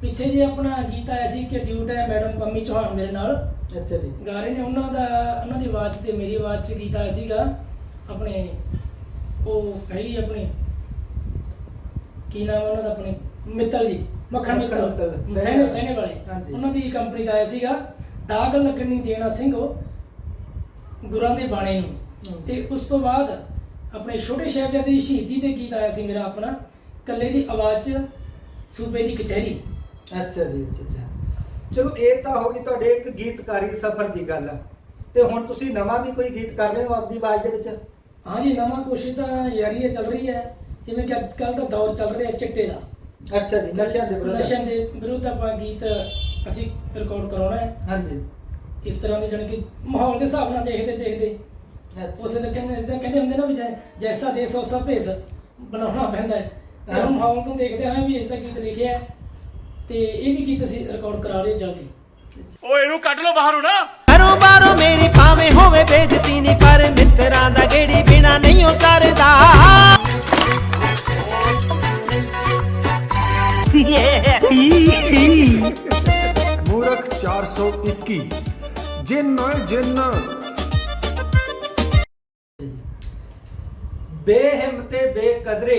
S2: ਪਿੱਛੇ ਜੇ ਆਪਣਾ ਗੀਤ ਆਇਆ ਸੀ ਕਿ ਡਿਊਟ ਹੈ ਮੈਡਮ ਪੰਮੀ ਚੌਹਾਨ ਮੇਰੇ ਨਾਲ।
S1: ਅੱਛਾ ਜੀ।
S2: ਗਾ ਰਹੇ ਨੇ ਉਹਨਾਂ ਦਾ ਉਹਨਾਂ ਦੀ ਆਵਾਜ਼ ਤੇ ਮੇਰੀ ਆਵਾਜ਼ 'ਚ ਗੀਤ ਆਇਆ ਸੀਗਾ। ਆਪਣੇ ਉਹ ਹੈਗੀ ਆਪਣੀ ਕੀ ਨਾਮ ਉਹਨਾਂ ਦਾ ਆਪਣੇ? ਮਿੱਤਲ ਜੀ ਮੱਖਣ ਮਿੱਤਲ। ਸੈਨੇ
S1: ਵਾਲੇ।
S2: ਸੈਨੇ ਵਾਲੇ।
S1: ਹਾਂਜੀ।
S2: ਉਹਨਾਂ ਦੀ ਕੰਪਨੀ 'ਚ ਆਇਆ ਸੀਗਾ। ਦਾਗ ਲੱਗਣੀ ਦੇਣਾ ਸਿੰਘੋ ਗੁਰਾਂ ਦੇ ਬਾਣੇ ਨੂੰ।
S1: ਹਮ।
S2: ਤੇ ਉਸ ਤੋਂ ਬਾਅਦ ਆਪਣੇ ਛੋਟੇ ਸਾਹਿਬਜ਼ਾਦੇ ਦੀ ਸ਼ਹੀਦੀ ਤੇ ਗੀਤ ਆਇਆ ਸੀ ਮੇਰਾ ਆਪਣਾ। ਕੱਲੇ ਦੀ ਆਵਾਜ਼ 'ਚ ਸੂਬੇ ਦੀ ਕਚਹਿਰੀ।
S1: ਅੱਛਾ ਜੀ ਅੱਛਾ ਅੱਛਾ। ਚਲੋ ਇਹ ਤਾਂ ਹੋ ਗਈ ਤੁਹਾਡੇ ਇੱਕ ਗੀਤਕਾਰੀ ਸਫ਼ਰ ਦੀ ਗੱਲ। ਤੇ ਹੁਣ ਤੁਸੀਂ ਨਵਾਂ ਵੀ ਕੋਈ ਗੀਤ ਕਰ ਰਹੇ ਹੋ ਆਪਦੀ ਆਵਾਜ਼ ਦੇ ਵਿੱਚ?
S2: ਹਾਂਜੀ ਨਵਾਂ ਕੋਸ਼ਿਸ਼ ਤਾਂ ਹੈ ਚੱਲ ਰਹੀ ਹੈ। ਜਿਵੇਂ ਕਿ ਅੱਜ ਕੱਲ੍ਹ ਦਾ ਦੌਰ ਚੱਲ ਰਿਹਾ ਚਿੱਟੇ ਦਾ।
S1: ਅੱਛਾ ਜੀ ਨਸ਼ਿਆਂ ਦੇ ਵਿਰੁੱਧ।
S2: ਨਸ਼ਿਆਂ ਦੇ ਵਿਰੁੱਧ ਆਪਾਂ ਗੀਤ ਅਸੀਂ ਰਿਕਾਰਡ ਕਰਾਉਣਾ ਹੈ।
S1: ਹਾਂਜੀ
S2: ਇਸ ਤਰ੍ਹਾਂ ਦੀ ਜਾਣੀ ਕਿ ਮਾਹੌਲ ਦੇ ਹਿਸਾਬ ਨਾਲ ਦੇਖਦੇ ਦੇਖਦੇ।
S1: ਅੱਛਾ।
S2: ਉਸੇ ਤਾਂ ਕਹਿੰਦੇ ਕਹਿੰਦੇ ਹੁੰਦੇ ਨਾ ਵੀ ਜੈ- ਜੈਸਾ ਦੇਸ ਉਸਾ ਭੇਸ ਬਣਾਉਣਾ ਪੈਂਦਾ ਹੈ। ਤੇ
S1: ਹਾਂ।
S2: ਹੁਣ ਮਾਹੌਲ ਤੋਂ ਦੇਖਦੇ ਹਾਂ ਵੀ ਇਸ ਦਾ ਗੀਤ ਲਿਖਿਆ ਹੈ ਤੇ ਇਹ ਵੀ ਗੀਤ ਅਸੀਂ ਰਿਕਾਰਡ ਕਰਾ ਰਹੇ ਜਲਦੀ
S3: ਓਏ ਇਹਨੂੰ ਕੱਢ ਲਓ ਬਾਹਰੋਂ ਨਾ।
S4: ਘਰੋਂ ਬਾਹਰੋਂ ਮੇਰੀ ਭਾਵੇਂ ਹੋਵੇ ਬੇਇੱਜ਼ਤੀ ਨਹੀਂ ਪਰ ਮਿੱਤਰਾਂ ਦਾ ਗੇੜੀ ਬਿਨਾ ਨਹੀਂ ਉਹ ਕਰਦਾ।
S5: ਮੂਰਖ 421 ਜਿੰਨ ਜਿੰਨ।
S1: ਬੇਹਿੰਮਤੇ ਬੇਕਦਰੇ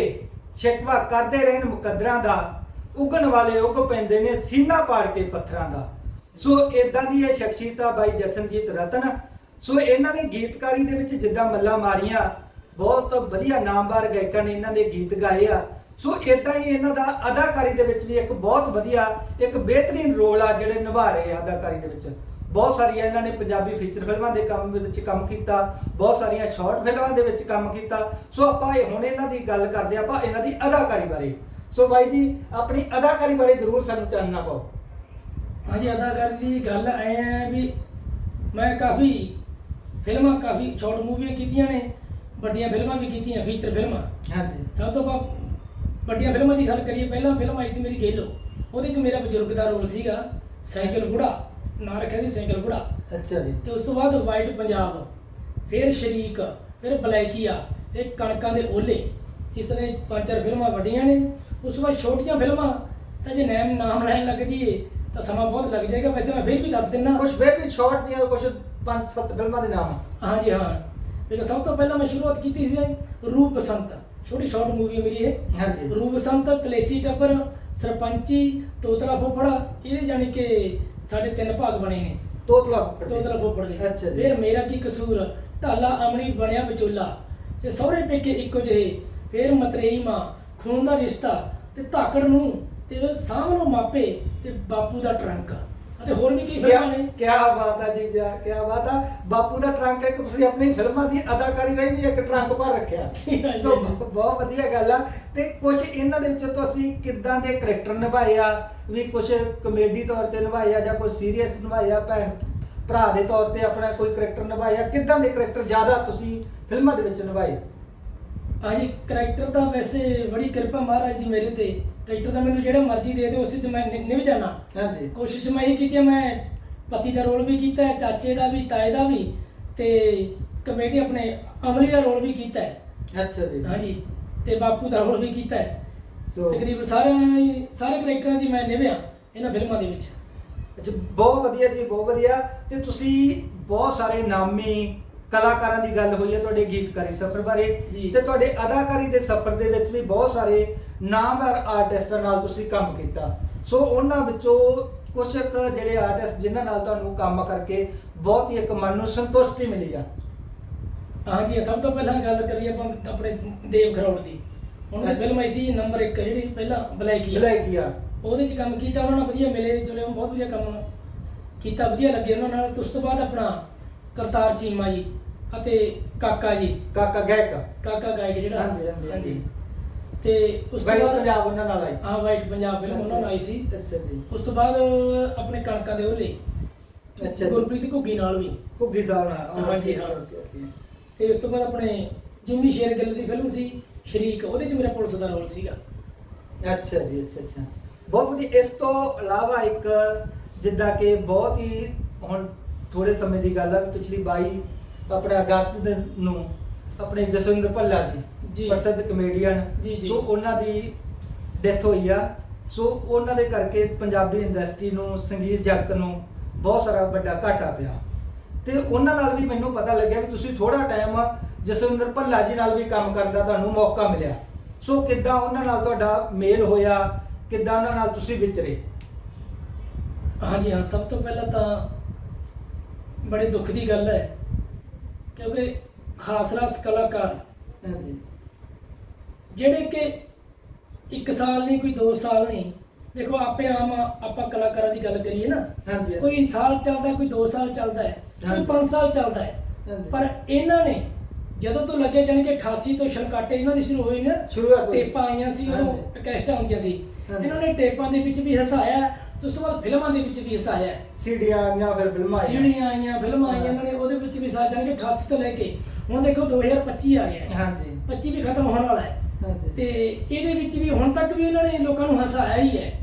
S1: ਸ਼ਿਕਵਾ ਕਰਦੇ ਰਹਿਣ ਮੁਕੱਦਰਾਂ ਦਾ, ਉਗਣ ਵਾਲੇ ਉਗ ਪੈਂਦੇ ਨੇ ਸੀਨਾ ਪਾੜ ਕੇ ਪੱਥਰਾਂ ਦਾ। ਸੋ ਇਦਾਂ ਦੀ ਇਹ ਸ਼ਖਸੀਅਤ ਬਾਈ ਜਸਨਜੀਤ ਰਤਨ, ਸੋ ਇਹਨਾਂ ਨੇ ਗੀਤਕਾਰੀ ਦੇ ਵਿੱਚ ਜਿੱਦਾਂ ਮੱਲਾ ਮਾਰੀਆਂ, ਬਹੁਤ ਵਧੀਆ ਨਾਮਵਾਰ ਗਾਇਕਾਂ ਨੇ ਇਹਨਾਂ ਦੇ ਗੀਤ ਗਾਏ ਆ। ਸੋ ਇਦਾਂ ਹੀ ਇਹਨਾਂ ਦਾ ਅਦਾਕਾਰੀ ਦੇ ਵਿੱਚ ਵੀ ਇੱਕ ਬਹੁਤ ਵਧੀਆ, ਇੱਕ ਬਿਹਤਰੀਨ ਰੋਲ ਆ ਜਿਹੜੇ ਨਿਭਾ ਰਹੇ ਆ ਅਦਾਕਾਰੀ ਦੇ ਵਿੱਚ। ਬਹੁਤ ਸਾਰੀਆਂ ਇਹਨਾਂ ਨੇ ਪੰਜਾਬੀ ਫੀਚਰ ਫਿਲਮਾਂ ਦੇ ਕੰਮ ਵਿੱਚ ਕੰਮ ਕੀਤਾ ਬਹੁਤ ਸਾਰੀਆਂ ਸ਼ਾਰਟ ਫਿਲਮਾਂ ਦੇ ਵਿੱਚ ਕੰਮ ਕੀਤਾ। ਸੋ ਆਪਾਂ ਇਹ ਹੁਣ ਇਹਨਾਂ ਦੀ ਗੱਲ ਕਰਦੇ ਆਪਾਂ ਇਹਨਾਂ ਦੀ ਅਦਾਕਾਰੀ ਬਾਰੇ। ਸੋ ਬਾਈ ਜੀ ਆਪਣੀ ਅਦਾਕਾਰੀ ਬਾਰੇ ਜ਼ਰੂਰ ਸਾਨੂੰ ਚਾਨਣਾ ਪਾਓ
S2: ਹਾਂਜੀ ਅਦਾਕਾਰੀ ਦੀ ਗੱਲ ਐ ਹੈ ਵੀ ਮੈਂ ਕਾਫੀ ਫਿਲਮਾਂ ਕਾਫੀ ਸ਼ਾਰਟ ਮੂਵੀਆਂ ਕੀਤੀਆਂ ਨੇ ਵੱਡੀਆਂ ਫਿਲਮਾਂ ਵੀ ਕੀਤੀਆਂ ਫੀਚਰ ਫਿਲਮਾਂ।
S1: ਹਾਂਜੀ।
S2: ਸਭ ਤੋਂ ਵੱਡੀਆਂ ਫਿਲਮਾਂ ਦੀ ਗੱਲ ਕਰੀਏ ਪਹਿਲਾਂ ਫਿਲਮ ਆਈ ਸੀ ਮੇਰੀ ਗੇਲੋ। ਉਹਦੇ 'ਚ ਮੇਰਾ ਬਜ਼ੁਰਗ ਦਾ ਰੋਲ ਸੀਗਾ ਸਾਈਕਲ ਬੁੜਾ ਨਾਂ ਰੱਖਿਆ ਸੀ ਸਾਈਕਲ ਬੁੜਾ।
S1: ਅੱਛਾ ਜੀ।
S2: ਤੇ ਉਸ ਤੋਂ ਬਾਅਦ ਵਾਈਟ ਪੰਜਾਬ ਫਿਰ ਸ਼ਰੀਕ ਫਿਰ ਬਲੈਕੀਆ ਫਿਰ ਕਣਕਾਂ ਦੇ ਓਲੇ। ਇਸ ਤਰ੍ਹਾਂ ਦੀ ਪੰਜ ਚਾਰ ਫਿਲਮਾਂ ਵੱਡੀਆਂ ਨੇ। ਉਸ ਤੋਂ ਬਾਅਦ ਛੋਟੀਆਂ ਫਿਲਮਾਂ ਤਾਂ ਜੇ ਨਾਮ ਨਾਮ ਲੈਣ ਲੱਗ ਜਾਈਏ ਤਾਂ ਸਮਾਂ ਬਹੁਤ ਲੱਗ ਜਾਏਗਾ। ਵੈਸੇ ਮੈਂ ਫਿਰ ਵੀ ਦੱਸ ਦਿੰਨਾ
S1: ਕੁਝ ਬੇਬੀ ਸ਼ਾਰਟ ਦੀਆਂ ਕੁਝ ਪੰਜ ਸੱਤ ਫਿਲਮਾਂ ਦੇ ਨਾਮ।
S2: ਹਾਂਜੀ ਹਾਂ। ਲੇਕਿਨ ਸਭ ਤੋਂ ਪਹਿਲਾਂ ਮੈਂ ਸ਼ੁਰੂਆਤ ਕੀਤੀ ਸੀ ਰੂਪ ਬਸੰਤ ਛੋਟੀ ਸ਼ਾਰਟ ਮੂਵੀ ਹੈ ਮੇਰੀ ਇਹ।
S1: ਹਾਂਜੀ।
S2: ਰੂਪ ਬਸੰਤ ਕਲੇਸੀ ਟੱਬਰ ਸਰਪੰਚੀ ਤੋਤਲਾ ਫੋਫੜਾ ਇਹਦੇ ਜਾਣੀ ਕਿ ਸਾਡੇ ਤਿੰਨ ਭਾਗ ਬਣੇ ਨੇ।
S1: ਤੋਤਲਾ ਫੁੱਫੜ ਦੀ।
S2: ਤੋਤਲਾ ਫੋਫੜ ਦੇ।
S1: ਅੱਛਾ ਜੀ।
S2: ਫਿਰ ਮੇਰਾ ਕੀ ਕਸੂਰ? ਢਾਲਾ ਅਮਣੀ ਬਣਿਆ ਵਿਚੋਲਾ। ਤੇ ਸਹੁਰੇ ਪੇਕੇ ਇੱਕੋ ਜਿਹੇ। ਫਿਰ ਮਤਰੇਈ ਮਾਂ ਖੂਨ ਦਾ ਰਿਸ਼ਤਾ ਤੇ ਧਾਕੜ ਨੂੰ ਤੇ ਫਿਰ ਸਾਹਮਣੋਂ ਮਾਪੇ ਤੇ ਬਾਪੂ ਦਾ ਟਰੰਕ। ਅਤੇ ਹੋਰ ਵੀ ਕਈ ਫਿਲਮਾਂ ਨੇ।
S1: ਕੀ ਬਾਤ ਹੈ ਜੀ ਕੀ ਬਾਤ ਹੈ ਬਾਪੂ ਦਾ ਟਰੰਕ ਇੱਕ ਤੁਸੀਂ ਆਪਣੀ ਫਿਲਮਾਂ ਦੀ ਅਦਾਕਾਰੀ ਰਹੀ ਵੀ ਇੱਕ ਟਰੰਕ ਭਰ ਰੱਖਿਆ। ਸੋ ਬ- ਬਹੁਤ ਵਧੀਆ ਗੱਲ ਆ। ਤੇ ਕੁਝ ਇਹਨਾਂ ਦੇ ਵਿੱਚੋਂ ਤੁਸੀਂ ਕਿੱਦਾਂ ਦੇ ਕਰੈਕਟਰ ਨਿਭਾਏ ਆ? ਵੀ ਕੁਝ ਕਮੇਡੀ ਤੌਰ ਤੇ ਨਿਭਾਏ ਆ ਜਾਂ ਕੋਈ ਸੀਰੀਅਸ ਨਿਭਾਏ ਆ? ਭੈਣ ਭਰਾ ਦੇ ਤੌਰ ਤੇ ਆਪਣਾ ਕੋਈ ਕਰੈਕਟਰ ਨਿਭਾਏ ਆ? ਕਿੱਦਾਂ ਦੇ ਕਰੈਕਟਰ ਜ਼ਿਆਦਾ ਤੁਸੀਂ ਫਿਲਮਾਂ ਦੇ ਵਿੱਚ ਨਿਭਾਏ?
S2: ਹਾਂਜੀ ਕਰੈਕਟਰ ਦਾ ਵੈਸੇ ਬੜੀ ਕਿਰਪਾ ਮਹਾਰਾਜ ਦੀ ਮੇਰੇ ਤੇ। ਕਰੈਕਟਰ ਦਾ ਮੈਨੂੰ ਜਿਹੜਾ ਮਰਜ਼ੀ ਦੇ ਦਿਓ ਉਸੇ 'ਚ ਮੈਂ ਨਿਭ ਜਾਣਾ।
S1: ਹਾਂਜੀ।
S2: ਕੋਸ਼ਿਸ਼ ਮੈਂ ਇਹ ਕੀਤੀ ਹੈ, ਮੈਂ ਪਤੀ ਦਾ ਰੋਲ ਵੀ ਕੀਤਾ ਹੈ ਚਾਚੇ ਦਾ ਵੀ ਤਾਏ ਦਾ ਵੀ ਤੇ ਕਮੇਡੀ ਆਪਣੇ ਅਮਲੀ ਦਾ ਰੋਲ ਵੀ ਕੀਤਾ ਹੈ।
S1: ਅੱਛਾ ਜੀ।
S2: ਹਾਂਜੀ ਤੇ ਬਾਪੂ ਦਾ ਰੋਲ ਵੀ ਕੀਤਾ ਹੈ।
S1: ਸੋ
S2: ਤਕਰੀਬਨ ਸਾਰੇ ਸਾਰੇ ਕਰੈਕਟਰਾਂ 'ਚ ਮੈਂ ਨਿਭਿਆ ਇਹਨਾਂ ਫਿਲਮਾਂ ਦੇ ਵਿੱਚ।
S1: ਅੱਛਾ ਬਹੁਤ ਵਧੀਆ ਜੀ ਬਹੁਤ ਵਧੀਆ। ਤੇ ਤੁਸੀਂ ਬਹੁਤ ਸਾਰੇ ਨਾਮੀ ਕਲਾਕਾਰਾਂ ਦੀ ਗੱਲ ਹੋਈ ਹੈ ਤੁਹਾਡੇ ਗੀਤਕਾਰੀ ਸਫ਼ਰ ਬਾਰੇ
S2: ਜੀ।
S1: ਤੇ ਤੁਹਾਡੇ ਅਦਾਕਾਰੀ ਦੇ ਸਫ਼ਰ ਦੇ ਵਿੱਚ ਵੀ ਬਹੁਤ ਸਾਰੇ ਨਾਮਵਰ ਆਰਟਿਸਟਾਂ ਨਾਲ ਤੁਸੀਂ ਕੰਮ ਕੀਤਾ। ਸੋ ਉਹਨਾਂ ਵਿੱਚੋਂ ਕੁਝ ਕੁ ਜਿਹੜੇ ਆਰਟਿਸਟ ਜਿਨ੍ਹਾਂ ਨਾਲ ਤੁਹਾਨੂੰ ਕੰਮ ਕਰਕੇ ਬਹੁਤ ਹੀ ਇੱਕ ਮਨ ਨੂੰ ਸੰਤੁਸ਼ਟੀ ਮਿਲੀ ਆ।
S2: ਹਾਂਜੀ ਸਭ ਤੋਂ ਪਹਿਲਾਂ ਗੱਲ ਕਰੀਏ ਆਪਾਂ ਆਪਣੇ ਦੇਵ ਖਰੋੜ ਦੀ। ਉਹਨਾਂ ਦੀ
S1: ਅੱਛਾ।
S2: ਫਿਲਮ ਆਈ ਸੀ ਨੰਬਰ 1 ਜਿਹੜੀ ਪਹਿਲਾਂ ਬਲੈਕੀ
S1: ਬਲੈਕੀਆ
S2: ਉਹਦੇ 'ਚ ਕੰਮ ਕੀਤਾ ਉਹਨਾਂ ਨਾਲ ਵਧੀਆ ਮਿਲੇ ਚਲੇ ਬਹੁਤ ਵਧੀਆ ਕੰਮ ਕੀਤਾ ਵਧੀਆ ਲੱਗੇ ਉਹਨਾਂ ਨਾਲ। ਤੇ ਉਸ ਤੋਂ ਬਾਅਦ ਆਪਣਾ ਕਰਤਾਰ ਚੀਮਾ ਜੀ। ਅਤੇ ਕਾਕਾ ਜੀ।
S1: ਕਾਕਾ ਗਾਇਕ।
S2: ਕਾਕਾ ਗਾਇਕ ਜਿਹੜਾ।
S1: ਹਾਂਜੀ, ਹਾਂਜੀ, ਹਾਂਜੀ।
S2: ਤੇ ਉਸ ਤੋਂ ਬਾਅਦ
S1: ਪੰਜਾਬ ਉਹਨਾਂ ਨਾਲ ਆਈ।
S2: ਹਾਂ ਵਾਈਟ ਪੰਜਾਬ ਫਿਲਮ ਉਹਨਾਂ ਨਾਲ ਆਈ ਸੀ।
S1: ਅੱਛਾ ਜੀ।
S2: ਉਸ ਤੋਂ ਬਾਅਦ ਆਪਣੇ ਕਣਕਾਂ ਦੇ ਉਹਲੇ
S1: ਅੱਛਾ ਜੀ।
S2: ਗੁਰਪ੍ਰੀਤ ਘੁੱਗੀ ਨਾਲ ਵੀ।
S1: ਘੁੱਗੀ ਸਾਹਿਬ ਨਾਲ
S2: ਹਾਂਜੀ, ਹਾਂ।
S1: Okay, okay.
S2: ਤੇ ਉਸ ਤੋਂ ਬਾਅਦ ਆਪਣੇ ਜਿੰਮੀ ਸ਼ੇਰਗਿੱਲ ਦੀ ਫਿਲਮ ਸੀ ਸ਼ਰੀਕ। ਉਹਦੇ 'ਚ ਮੇਰਾ ਪੁਲਿਸ ਦਾ ਰੋਲ ਸੀਗਾ।
S1: ਅੱਛਾ ਜੀ ਅੱਛਾ ਅੱਛਾ। ਬਹੁਤ ਵਧੀਆ। ਇਸ ਤੋਂ ਇਲਾਵਾ ਇੱਕ ਜਿੱਦਾਂ ਕਿ ਬਹੁਤ ਹੀ ਹੁਣ ਥੋੜੇ ਸਮੇਂ ਦੀ ਗੱਲ ਆ ਵੀ ਪਿਛਲੀ 22 ਆਪਣੇ ਅਗਸਤ ਦੇ ਨੂੰ ਆਪਣੇ ਜਸਵਿੰਦਰ ਭੱਲਾ ਜੀ
S2: ਜੀ।
S1: ਪ੍ਰਸਿੱਧ ਕਮੇਡੀਅਨ
S2: ਜੀ, ਜੀ।
S1: ਸੋ ਉਹਨਾਂ ਦੀ ਡੈਥ ਹੋਈ ਆ। ਸੋ ਉਹਨਾਂ ਦੇ ਕਰਕੇ ਪੰਜਾਬੀ ਇੰਡਸਟਰੀ ਨੂੰ ਸੰਗੀਤ ਜਗਤ ਨੂੰ ਬਹੁਤ ਸਾਰਾ ਵੱਡਾ ਘਾਟਾ ਪਿਆ। ਤੇ ਉਹਨਾਂ ਨਾਲ ਵੀ ਮੈਨੂੰ ਪਤਾ ਲੱਗਿਆ ਵੀ ਤੁਸੀਂ ਥੋੜਾ ਟਾਈਮ ਜਸਵਿੰਦਰ ਭੱਲਾ ਜੀ ਨਾਲ ਵੀ ਕੰਮ ਕਰਨ ਦਾ ਤੁਹਾਨੂੰ ਮੌਕਾ ਮਿਲਿਆ। ਸੋ ਕਿੱਦਾਂ ਉਹਨਾਂ ਨਾਲ ਤੁਹਾਡਾ ਮੇਲ ਹੋਇਆ? ਕਿੱਦਾਂ ਉਹਨਾਂ ਨਾਲ ਤੁਸੀਂ ਵਿਚਰੇ
S2: ਹਾਂਜੀ ਹਾਂ ਸਭ ਤੋਂ ਪਹਿਲਾਂ ਤਾਂ ਬੜੇ ਦੁੱਖ ਦੀ ਗੱਲ ਹੈ ਕਿਉਂਕਿ ਖਾਸ ਰਾਸ ਕਲਾਕਾਰ
S1: ਹਾਂਜੀ
S2: ਜਿਹੜੇ ਕਿ ਇੱਕ ਸਾਲ ਨਹੀਂ ਕੋਈ 2 ਸਾਲ ਨਹੀਂ ਦੇਖੋ ਆਪੇ ਆਮ ਆਪਾਂ ਕਲਾਕਾਰਾਂ ਦੀ ਗੱਲ ਕਰੀਏ ਨਾ
S1: ਹਾਂਜੀ
S2: ਕੋਈ ਸਾਲ ਚੱਲਦਾ ਕੋਈ 2 ਸਾਲ ਚੱਲਦਾ ਹੈ ਕੋਈ
S1: ਹਾਂਜੀ।
S2: 5 ਸਾਲ ਚੱਲਦਾ ਹੈ। ਪਰ ਇਹਨਾਂ ਨੇ ਜਦੋਂ ਤੋਂ ਲੱਗੇ ਜਾਣੀ ਕਿ 88 ਤੋਂ ਛਲਕਾਟੇ ਇਹਨਾਂ ਦੀ ਸ਼ੁਰੂ ਹੋਈ ਨਾ
S1: ਸ਼ੁਰੂਆਤ।
S2: ਟੇਪਾਂ ਆਈਆਂ ਸੀ ਉਹ। ਕੈਸਟਾਂ ਹੁੰਦੀਆਂ ਸੀ। ਇਹਨਾਂ ਨੇ ਟੇਪਾਂ ਦੇ ਵਿੱਚ ਵੀ ਹਸਾਇਆ ਤੇ ਉਸ ਤੋਂ ਬਾਅਦ ਫਿਲਮਾਂ ਦੇ ਵਿੱਚ ਵੀ ਹਸਾਇਆ
S1: ਸੀਡੀਆਂ ਆਈਆਂ ਫਿਰ ਫਿਲਮਾਂ ਆਈਆਂ।
S2: ਸੀੜੀਆਂ ਆਈਆਂ ਫਿਲਮਾਂ ਆਈਆਂ
S1: ਹਾਂ।
S2: ਇਹਨਾਂ ਨੇ ਉਹਦੇ ਵਿੱਚ ਵੀ ਸਾਥ ਜਾਣੀ ਕਿ 88 ਤੋਂ ਲੈ ਕੇ ਹੁਣ ਦੇਖੋ 2025 ਆ ਗਿਆ ਹੈ।
S1: ਹਾਂਜੀ।
S2: 25 ਵੀ ਖਤਮ ਹੋਣ ਵਾਲਾ ਹੈ।
S1: ਹਾਂਜੀ।
S2: ਤੇ ਇਹਦੇ ਵਿੱਚ ਵੀ ਹੁਣ ਤੱਕ ਵੀ ਇਹਨਾਂ ਨੇ ਲੋਕਾਂ ਨੂੰ ਹਸਾਇਆ ਹੀ ਹੈ।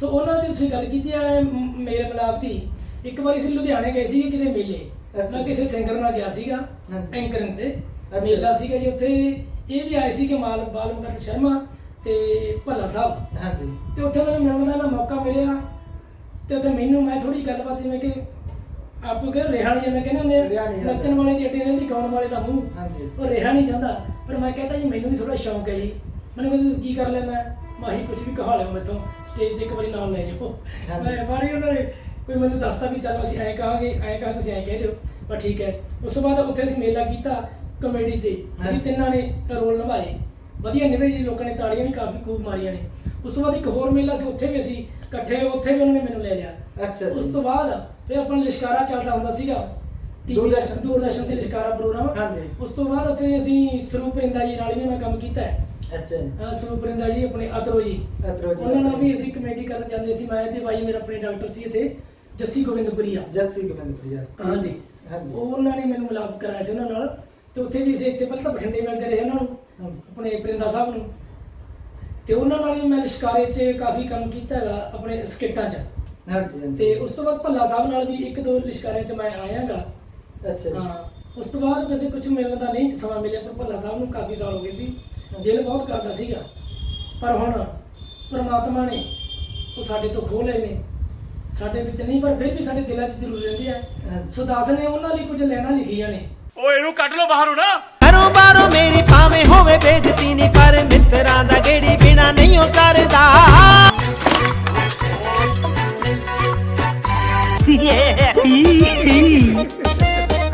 S2: ਸੋ ਉਹਨਾਂ ਦੀ ਤੁਸੀਂ ਗੱਲ ਕੀਤੀ ਹੈ ਮ- ਮੇਰੇ ਬਲਾਬ ਦੀ। ਇੱਕ ਵਾਰੀ ਅਸੀਂ ਲੁਧਿਆਣੇ ਗਏ ਸੀ ਕਿਤੇ ਮੇਲੇ।
S1: ਅੱਛਾ।
S2: ਮੈਂ ਕਿਸੇ ਸਿੰਗਰ ਨਾਲ ਗਿਆ ਸੀਗਾ
S1: ਹਾਂਜੀ।
S2: ਐਂਕਰਿੰਗ ਤੇ।
S1: ਅੱਛਾ।
S2: ਮੇਲਾ ਸੀਗਾ ਜੀ ਉੱਥੇ। ਇਹ ਵੀ ਆਏ ਸੀ ਕਿ ਮਾਲ ਬਾਲ ਮੁਕਤ ਸ਼ਰਮਾ ਤੇ ਭੱਲਾ ਸਾਹਿਬ।
S1: ਹਾਂਜੀ।
S2: ਤੇ ਉੱਥੇ ਮੈਨੂੰ ਮਿਲਣ ਦਾ ਨਾ ਮੌਕਾ ਮਿਲਿਆ। ਤੇ ਉੱਥੇ ਮੈਨੂੰ ਮੈਂ ਥੋੜੀ ਗੱਲਬਾਤ ਜਿਵੇਂ ਕਿ ਆਪੋ ਕਿ ਰਿਹਾ ਨਹੀਂ ਜਾਂਦਾ ਕਹਿੰਦੇ ਹੁੰਦੇ
S1: ਰਿਹਾ
S2: ਆ,
S1: ਨਹੀਂ ਜਾਂਦਾ।
S2: ਨੱਚਣ ਵਾਲੇ ਦੀ ਅੱਡੀ ਰਹਿੰਦੀ ਗਾਉਣ ਵਾਲੇ ਦਾ ਮੂੰਹ।
S1: ਹਾਂਜੀ।
S2: ਉਹ ਰਿਹਾ ਨਹੀਂ ਜਾਂਦਾ। ਪਰ ਮੈਂ ਕਹਿੰਦਾ ਜੀ ਮੈਨੂੰ ਵੀ ਥੋੜਾ ਸ਼ੌਂਕ ਹੈ ਜੀ। ਮੈਨੂੰ ਕਹਿੰਦੇ ਕੀ ਕਰ ਲੈਣਾ ਮਾਹੀ ਕੁਛ ਵੀ ਕਹਾ ਲਿਓ ਮੈਥੋਂ। ਸਟੇਜ ਤੇ ਇੱਕ ਵਾਰੀ ਨਾਲ ਲੈ ਜਾਓ।
S1: ਹਾਂਜੀ।
S2: ਮੈਂ ਬਾਰੀ ਉਹਨਾਂ ਨੇ ਕੋਈ ਮੈਨੂੰ ਦੱਸਦਾ ਵੀ ਚਲੋ ਅਸੀਂ ਐਂ ਕਹਾਂਗੇ ਐਂ ਕਹਾਂ ਤੁਸੀਂ ਐਂ ਕਹਿ ਦਿਓ। ਪਰ ਠੀਕ ਹੈ। ਉਸ ਤੋਂ ਬਾਅਦ ਉੱਥੇ ਅਸੀਂ ਮੇਲਾ ਕੀਤਾ ਕਮੇਡੀ ਤੇ। ਅਸੀਂ
S1: ਹਾਂਜੀ।
S2: ਤਿੰਨਾਂ ਨੇ ਰੋਲ ਨਿਭਾਏ। ਵਧੀਆ ਨਿਭੇ ਜੀ ਲੋਕਾਂ ਨੇ ਤਾੜੀਆਂ ਵੀ ਕਾਫੀ ਖੂਬ ਮਾਰੀਆਂ ਨੇ। ਉਸ ਤੋਂ ਬਾਅਦ ਇੱਕ ਹੋਰ ਮੇਲਾ ਸੀ ਉੱਥੇ ਵੀ ਅਸੀਂ ਇਕੱਠੇ ਉੱਥੇ ਵੀ ਉਹਨਾਂ ਨੇ ਮੈਨੂੰ ਲੈ ਲਿਆ।
S1: ਅੱਛਾ।
S2: ਉਸ ਤੋਂ ਬਾਅਦ ਫਿਰ ਆਪਣਾ ਲਿਸ਼ਕਾਰਾ ਚੱਲਦਾ ਹੁੰਦਾ ਸੀਗਾ।
S1: ਦੂਰਦਰਸ਼ਨ।
S2: ਦੂਰਦਰਸ਼ਨ ਤੇ ਲਿਸ਼ਕਾਰਾ ਪ੍ਰੋਗਰਾਮ।
S1: ਹਾਂਜੀ।
S2: ਉਸ ਤੋਂ ਬਾਅਦ ਉੱਥੇ ਅਸੀਂ ਸਰੂਪ ਰਿੰਦਾ ਜੀ ਨਾਲ ਵੀ ਮੈਂ ਕੰਮ ਕੀਤਾ ਹੈ।
S1: ਅੱਛਾ ਜੀ।
S2: ਅਹ ਜੀ ਆਪਣੇ ਅਤਰੋ ਜੀ।
S1: ਅਤਰੋ ਜੀ।
S2: ਉਹਨਾਂ ਨਾਲ ਵੀ ਅਸੀਂ ਕਮੇਟੀ ਕਰਨ ਜਾਂਦੇ ਸੀ। ਮੈਂ ਤੇ ਬਾਈ ਮੇਰਾ ਆਪਣੇ ਡਾਕਟਰ ਸੀ ਤੇ ਜੱਸੀ ਗੋਬਿੰਦਪੁਰੀਆ।
S1: ਜੱਸੀ ਗੋਬਿੰਦਪੁਰੀਆ।
S2: ਹਾਂਜੀ।
S1: ਹਾਂਜੀ।
S2: ਉਹ ਉਹਨਾਂ ਨੇ ਮੈਨੂੰ ਮਿਲਾਪ ਕਰਾਇਆ ਸੀ ਉਹਨਾਂ ਨਾਲ। ਤੇ ਉੱਥੇ ਵੀ ਅਸੀਂ ਇੱਥੇ ਪਹਿਲਾਂ ਤਾਂ ਬਠਿੰਡੇ ਮਿਲਦੇ ਰਹੇ ਉਹਨਾਂ ਨੂੰ
S1: ਹਾਂਜੀ।
S2: ਆਪਣੇ ਪ੍ਰਿੰਦਾ ਸਾਹਿਬ ਨੂੰ। ਤੇ ਉਹਨਾਂ ਨਾਲ ਵੀ ਮੈਂ ਲਿਸ਼ਕਾਰੇ 'ਚ ਕਾਫੀ ਕੰਮ ਕੀਤਾ ਹੈਗਾ ਆਪਣੇ ਸਕਿੱਟਾਂ 'ਚ।
S1: ਹਾਂਜੀ ਹਾਂਜੀ।
S2: ਤੇ ਉਸ ਤੋਂ ਬਾਅਦ ਭੱਲਾ ਸਾਹਿਬ ਨਾਲ ਵੀ ਇੱਕ ਦੋ ਲਿਸ਼ਕਾਰਿਆਂ 'ਚ ਮੈਂ ਆਇਆਗਾ
S1: ਅੱਛਾ ਜੀ।
S2: ਹਾਂ ਉਸ ਤੋਂ ਬਾਅਦ ਵੈਸੇ ਕੁਝ ਮਿਲਣ ਦਾ ਨਹੀਂ ਸਮਾਂ ਮਿਲਿਆ ਪਰ ਭੱਲਾ ਸਾਹਿਬ ਨੂੰ ਕਾਫੀ ਸਾਲ ਹੋ ਗਏ ਸੀ। ਦਿਲ ਬਹੁਤ ਕਰਦਾ ਸੀਗਾ। ਪਰ ਹੁਣ ਪ੍ਰਮਾਤਮਾ ਨੇ ਉਹ ਸਾਡੇ ਤੋਂ ਖੋਹ ਲਏ ਨੇ। ਸਾਡੇ ਵਿੱਚ ਨਹੀਂ ਪਰ ਫਿਰ ਵੀ ਸਾਡੇ ਦਿਲਾਂ 'ਚ ਜ਼ਰੂਰ ਰਹਿੰਦੇ ਆ। ਸੋ ਦਾਸ ਨੇ ਉਹਨਾਂ ਲਈ ਕੁਝ ਲੈਣਾ ਲਿਖੀਆਂ ਨੇ।
S3: ਓਏ ਇਹਨੂੰ ਕੱਢ ਲੋ ਬਾਹਰੋਂ ਨਾ।
S4: ਬਾਹਰੋਂ ਮੇਰੀ ਭਾਵੇਂ ਹੋਵੇ ਬੇਇੱਜ਼ਤੀ ਨਹੀਂ ਪਰ ਮਿੱਤਰਾਂ ਦਾ ਗੇੜੀ ਬਿਨਾ ਨਹੀਂ ਉਹ ਕਰਦਾ।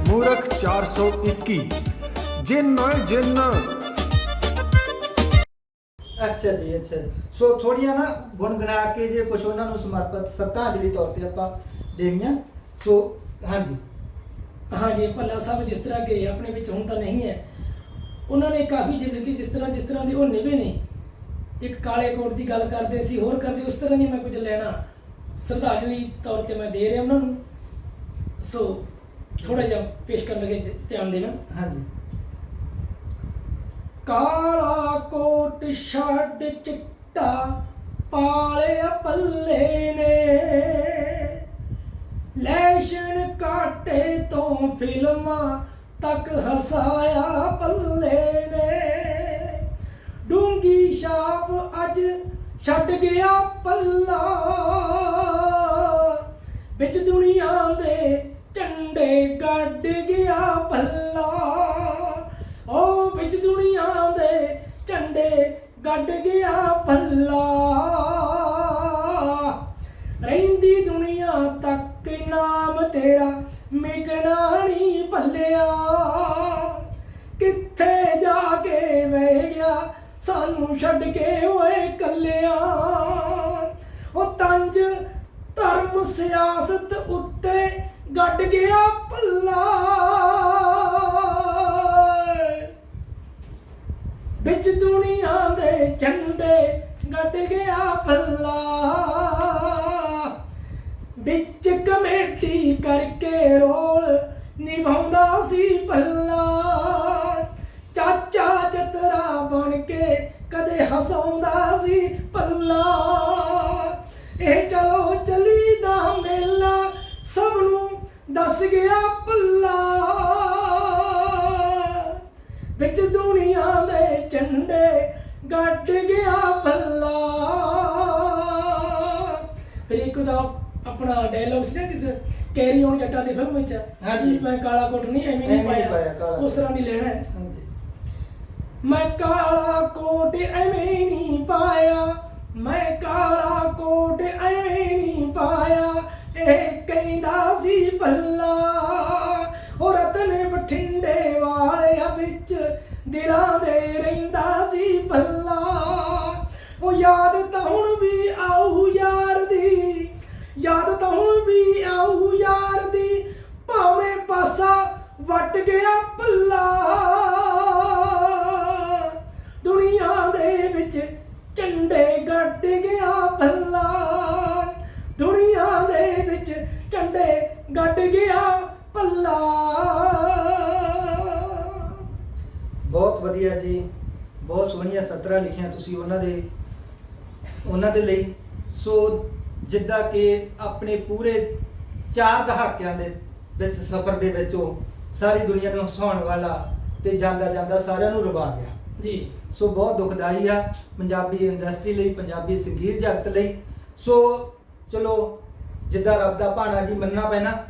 S5: ਮੂਰਖ 421 ਜਿਨ ਨੋਏ ਜਿਨ।
S1: ਅੱਛਾ ਜੀ ਅੱਛਾ ਸੋ ਥੋੜੀਆਂ ਨਾ ਗੁਣਗੁਣਾ ਕੇ ਜੇ ਕੁਝ ਉਹਨਾਂ ਨੂੰ ਸਮਰਪਿਤ ਸ਼ਰਧਾਂਜਲੀ ਤੌਰ ਤੇ ਆਪਾਂ ਦੇਣੀਆਂ ਸੋ ਹਾਂਜੀ।
S2: ਹਾਂਜੀ ਭੱਲਾ ਸਾਹਿਬ ਜਿਸ ਤਰ੍ਹਾਂ ਕਿ ਆਪਣੇ ਵਿੱਚ ਹੁਣ ਤਾਂ ਨਹੀਂ ਹੈ ਉਹਨਾਂ ਨੇ ਕਾਫੀ ਜ਼ਿੰਦਗੀ ਜਿਸ ਤਰ੍ਹਾਂ ਜਿਸ ਤਰ੍ਹਾਂ ਦੀ ਉਹ ਨਿਭੇ ਨੇ ਇੱਕ ਕਾਲੇ ਕੋਟ ਦੀ ਗੱਲ ਕਰਦੇ ਸੀ ਹੋਰ ਕਰਦੇ ਉਸ ਤਰ੍ਹਾਂ ਦੀ ਮੈਂ ਕੁਝ ਲੈਣਾ। ਸ਼ਰਧਾਂਜਲੀ ਤੌਰ ਤੇ ਮੈਂ ਦੇ ਰਿਹਾ ਉਹਨਾਂ ਨੂੰ। ਸੋ ਥੋੜਾ ਜਿਹਾ ਪੇਸ਼ ਕਰਨ ਲੱਗੇ ਧਿਆਨ ਦੇਣਾ।
S1: ਹਾਂਜੀ।
S2: ਕਾਲਾ ਕੋਟ ਛੱਡ ਚਿੱਟਾ ਪਾਲਿਆ ਪੱਲੇ ਨੇ। ਲੈਸ਼ਨ ਕਾਟੇ ਤੋਂ ਫਿਲਮਾਂ ਤੱਕ ਹਸਾਇਆ ਪੱਲੇ ਨੇ। ਡੂੰਗੀ ਛਾਪ ਅੱਜ ਛੱਡ ਗਿਆ ਪੱਲਾ। ਵਿੱਚ ਦੁਨੀਆ ਦੇ ਝੰਡੇ ਗੱਡ ਗਿਆ ਪੱਲਾ। ਉਹ ਵਿੱਚ ਦੁਨੀਆ ਦੇ ਝੰਡੇ ਗੱਡ ਗਿਆ ਪੱਲਾ। ਰਹਿੰਦੀ ਦੁਨੀਆ ਤੱਕ ਨਾਮ ਤੇਰਾ ਮਿਟਣਾ ਨਹੀਂ ਭੱਲਿਆ। ਕਿੱਥੇ ਜਾ ਕੇ ਵਹਿ ਗਿਆ, ਸਾਨੂੰ ਛੱਡ ਕੇ ਓਏ ਕੱਲਿਆ। ਉਹ ਤੰਜ ਧਰਮ ਸਿਆਸਤ ਉੱਤੇ ਗੱਡ ਗਿਆ ਭੱਲਾ। ਵਿੱਚ ਦੁਨੀਆ ਦੇ ਝੰਡੇ ਗੱਡ ਗਿਆ ਪੱਲਾ ਵਿੱਚ ਕਮੇਟੀ ਕਰਕੇ ਰੋਲ ਨਿਭਾਉਂਦਾ ਸੀ ਪੱਲਾ। ਚਾਚਾ ਚਤਰਾ ਬਣ ਕੇ ਕਦੇ ਹਸਾਉਂਦਾ ਸੀ ਪੱਲਾ। ਇਹ ਚਲੋ ਚਲੀ ਦਾ ਮੇਲਾ, ਸਭ ਨੂੰ ਦੱਸ ਗਿਆ ਪੱਲਾ। ਵਿੱਚ ਦੁਨੀਆ ਦੇ ਝੰਡੇ ਗੱਡ ਗਿਆ ਪੱਲਾ। ਫਿਰ ਦਾ ਆਪਣਾ ਡਾਇਲੌਗ ਸੀ ਨਾ ਕਿਸੇ ਕੈਰੀ ਔਨ ਜੱਟਾਂ ਦੀ ਫਿਲਮ ਵਿੱਚ।
S1: ਹਾਂਜੀ।
S2: ਵੀ ਮੈਂ ਕਾਲਾ ਕੋਟ ਨਹੀਂ ਐਵੇਂ
S1: ਐਵੇਂ
S2: ਨਹੀਂ
S1: ਪਾਇਆ,
S2: ਪਾਇਆ
S1: ਕਾਲਾ
S2: ਉਸ ਤਰ੍ਹਾਂ ਦੀ ਲੈਣਾ ਹੈ।
S1: ਹਾਂਜੀ।
S2: ਮੈਂ ਕਾਲਾ ਕੋਟ ਐਵੇਂ ਨਹੀਂ ਪਾਇਆ। ਮੈਂ ਕਾਲਾ ਕੋਟ ਐਵੇਂ ਨਹੀਂ ਪਾਇਆ। ਇਹ ਕਹਿੰਦਾ ਸੀ ਪੱਲਾ। ਉਹ ਰਤਨ ਬਠਿੰਡੇ ਵਾਲਿਆਂ ਵਿੱਚ ਦਿਲਾਂ ਦੇ ਰਹਿੰਦਾ ਸੀ ਪੱਲਾ। ਉਹ ਯਾਦ ਤਾਂ ਹੁਣ ਵੀ ਆਊ ਯਾਰ ਯਾਦ ਤਾਂ ਵੀ ਆਊ ਯਾਰ ਦੀ, ਭਾਵੇਂ ਪਾਸਾ ਵੱਟ ਗਿਆ ਪੱਲਾ। ਦੁਨੀਆ ਦੇ ਵਿੱਚ ਝੰਡੇ ਗੱਡ ਗਿਆ ਪੱਲਾ। ਦੁਨੀਆ ਦੇ ਵਿੱਚ ਝੰਡੇ ਗੱਡ ਗਿਆ ਪੱਲਾ।
S1: ਬਹੁਤ ਵਧੀਆ ਜੀ, ਬਹੁਤ ਸੋਹਣੀਆਂ ਸਤਰਾਂ ਲਿਖੀਆਂ ਤੁਸੀਂ ਉਹਨਾਂ ਦੇ ਉਹਨਾਂ ਦੇ ਲਈ। ਸੋ ਜਿੱਦਾਂ ਕਿ ਆਪਣੇ ਪੂਰੇ ਚਾਰ ਦਹਾਕਿਆਂ ਦੇ ਵਿੱਚ ਸਫ਼ਰ ਦੇ ਵਿੱਚ ਉਹ ਸਾਰੀ ਦੁਨੀਆ ਨੂੰ ਹਸਾਉਣ ਵਾਲਾ ਤੇ ਜਾਂਦਾ ਜਾਂਦਾ ਸਾਰਿਆਂ ਨੂੰ ਰਵਾ ਗਿਆ।
S2: ਜੀ।
S1: ਸੋ ਬਹੁਤ ਦੁਖਦਾਈ ਆ ਪੰਜਾਬੀ ਇੰਡਸਟਰੀ ਲਈ ਪੰਜਾਬੀ ਸੰਗੀਤ ਜਗਤ ਲਈ। ਸੋ ਚਲੋ ਜਿੱਦਾਂ ਰੱਬ ਦਾ ਭਾਣਾ ਜੀ ਮੰਨਣਾ ਪੈਣਾ।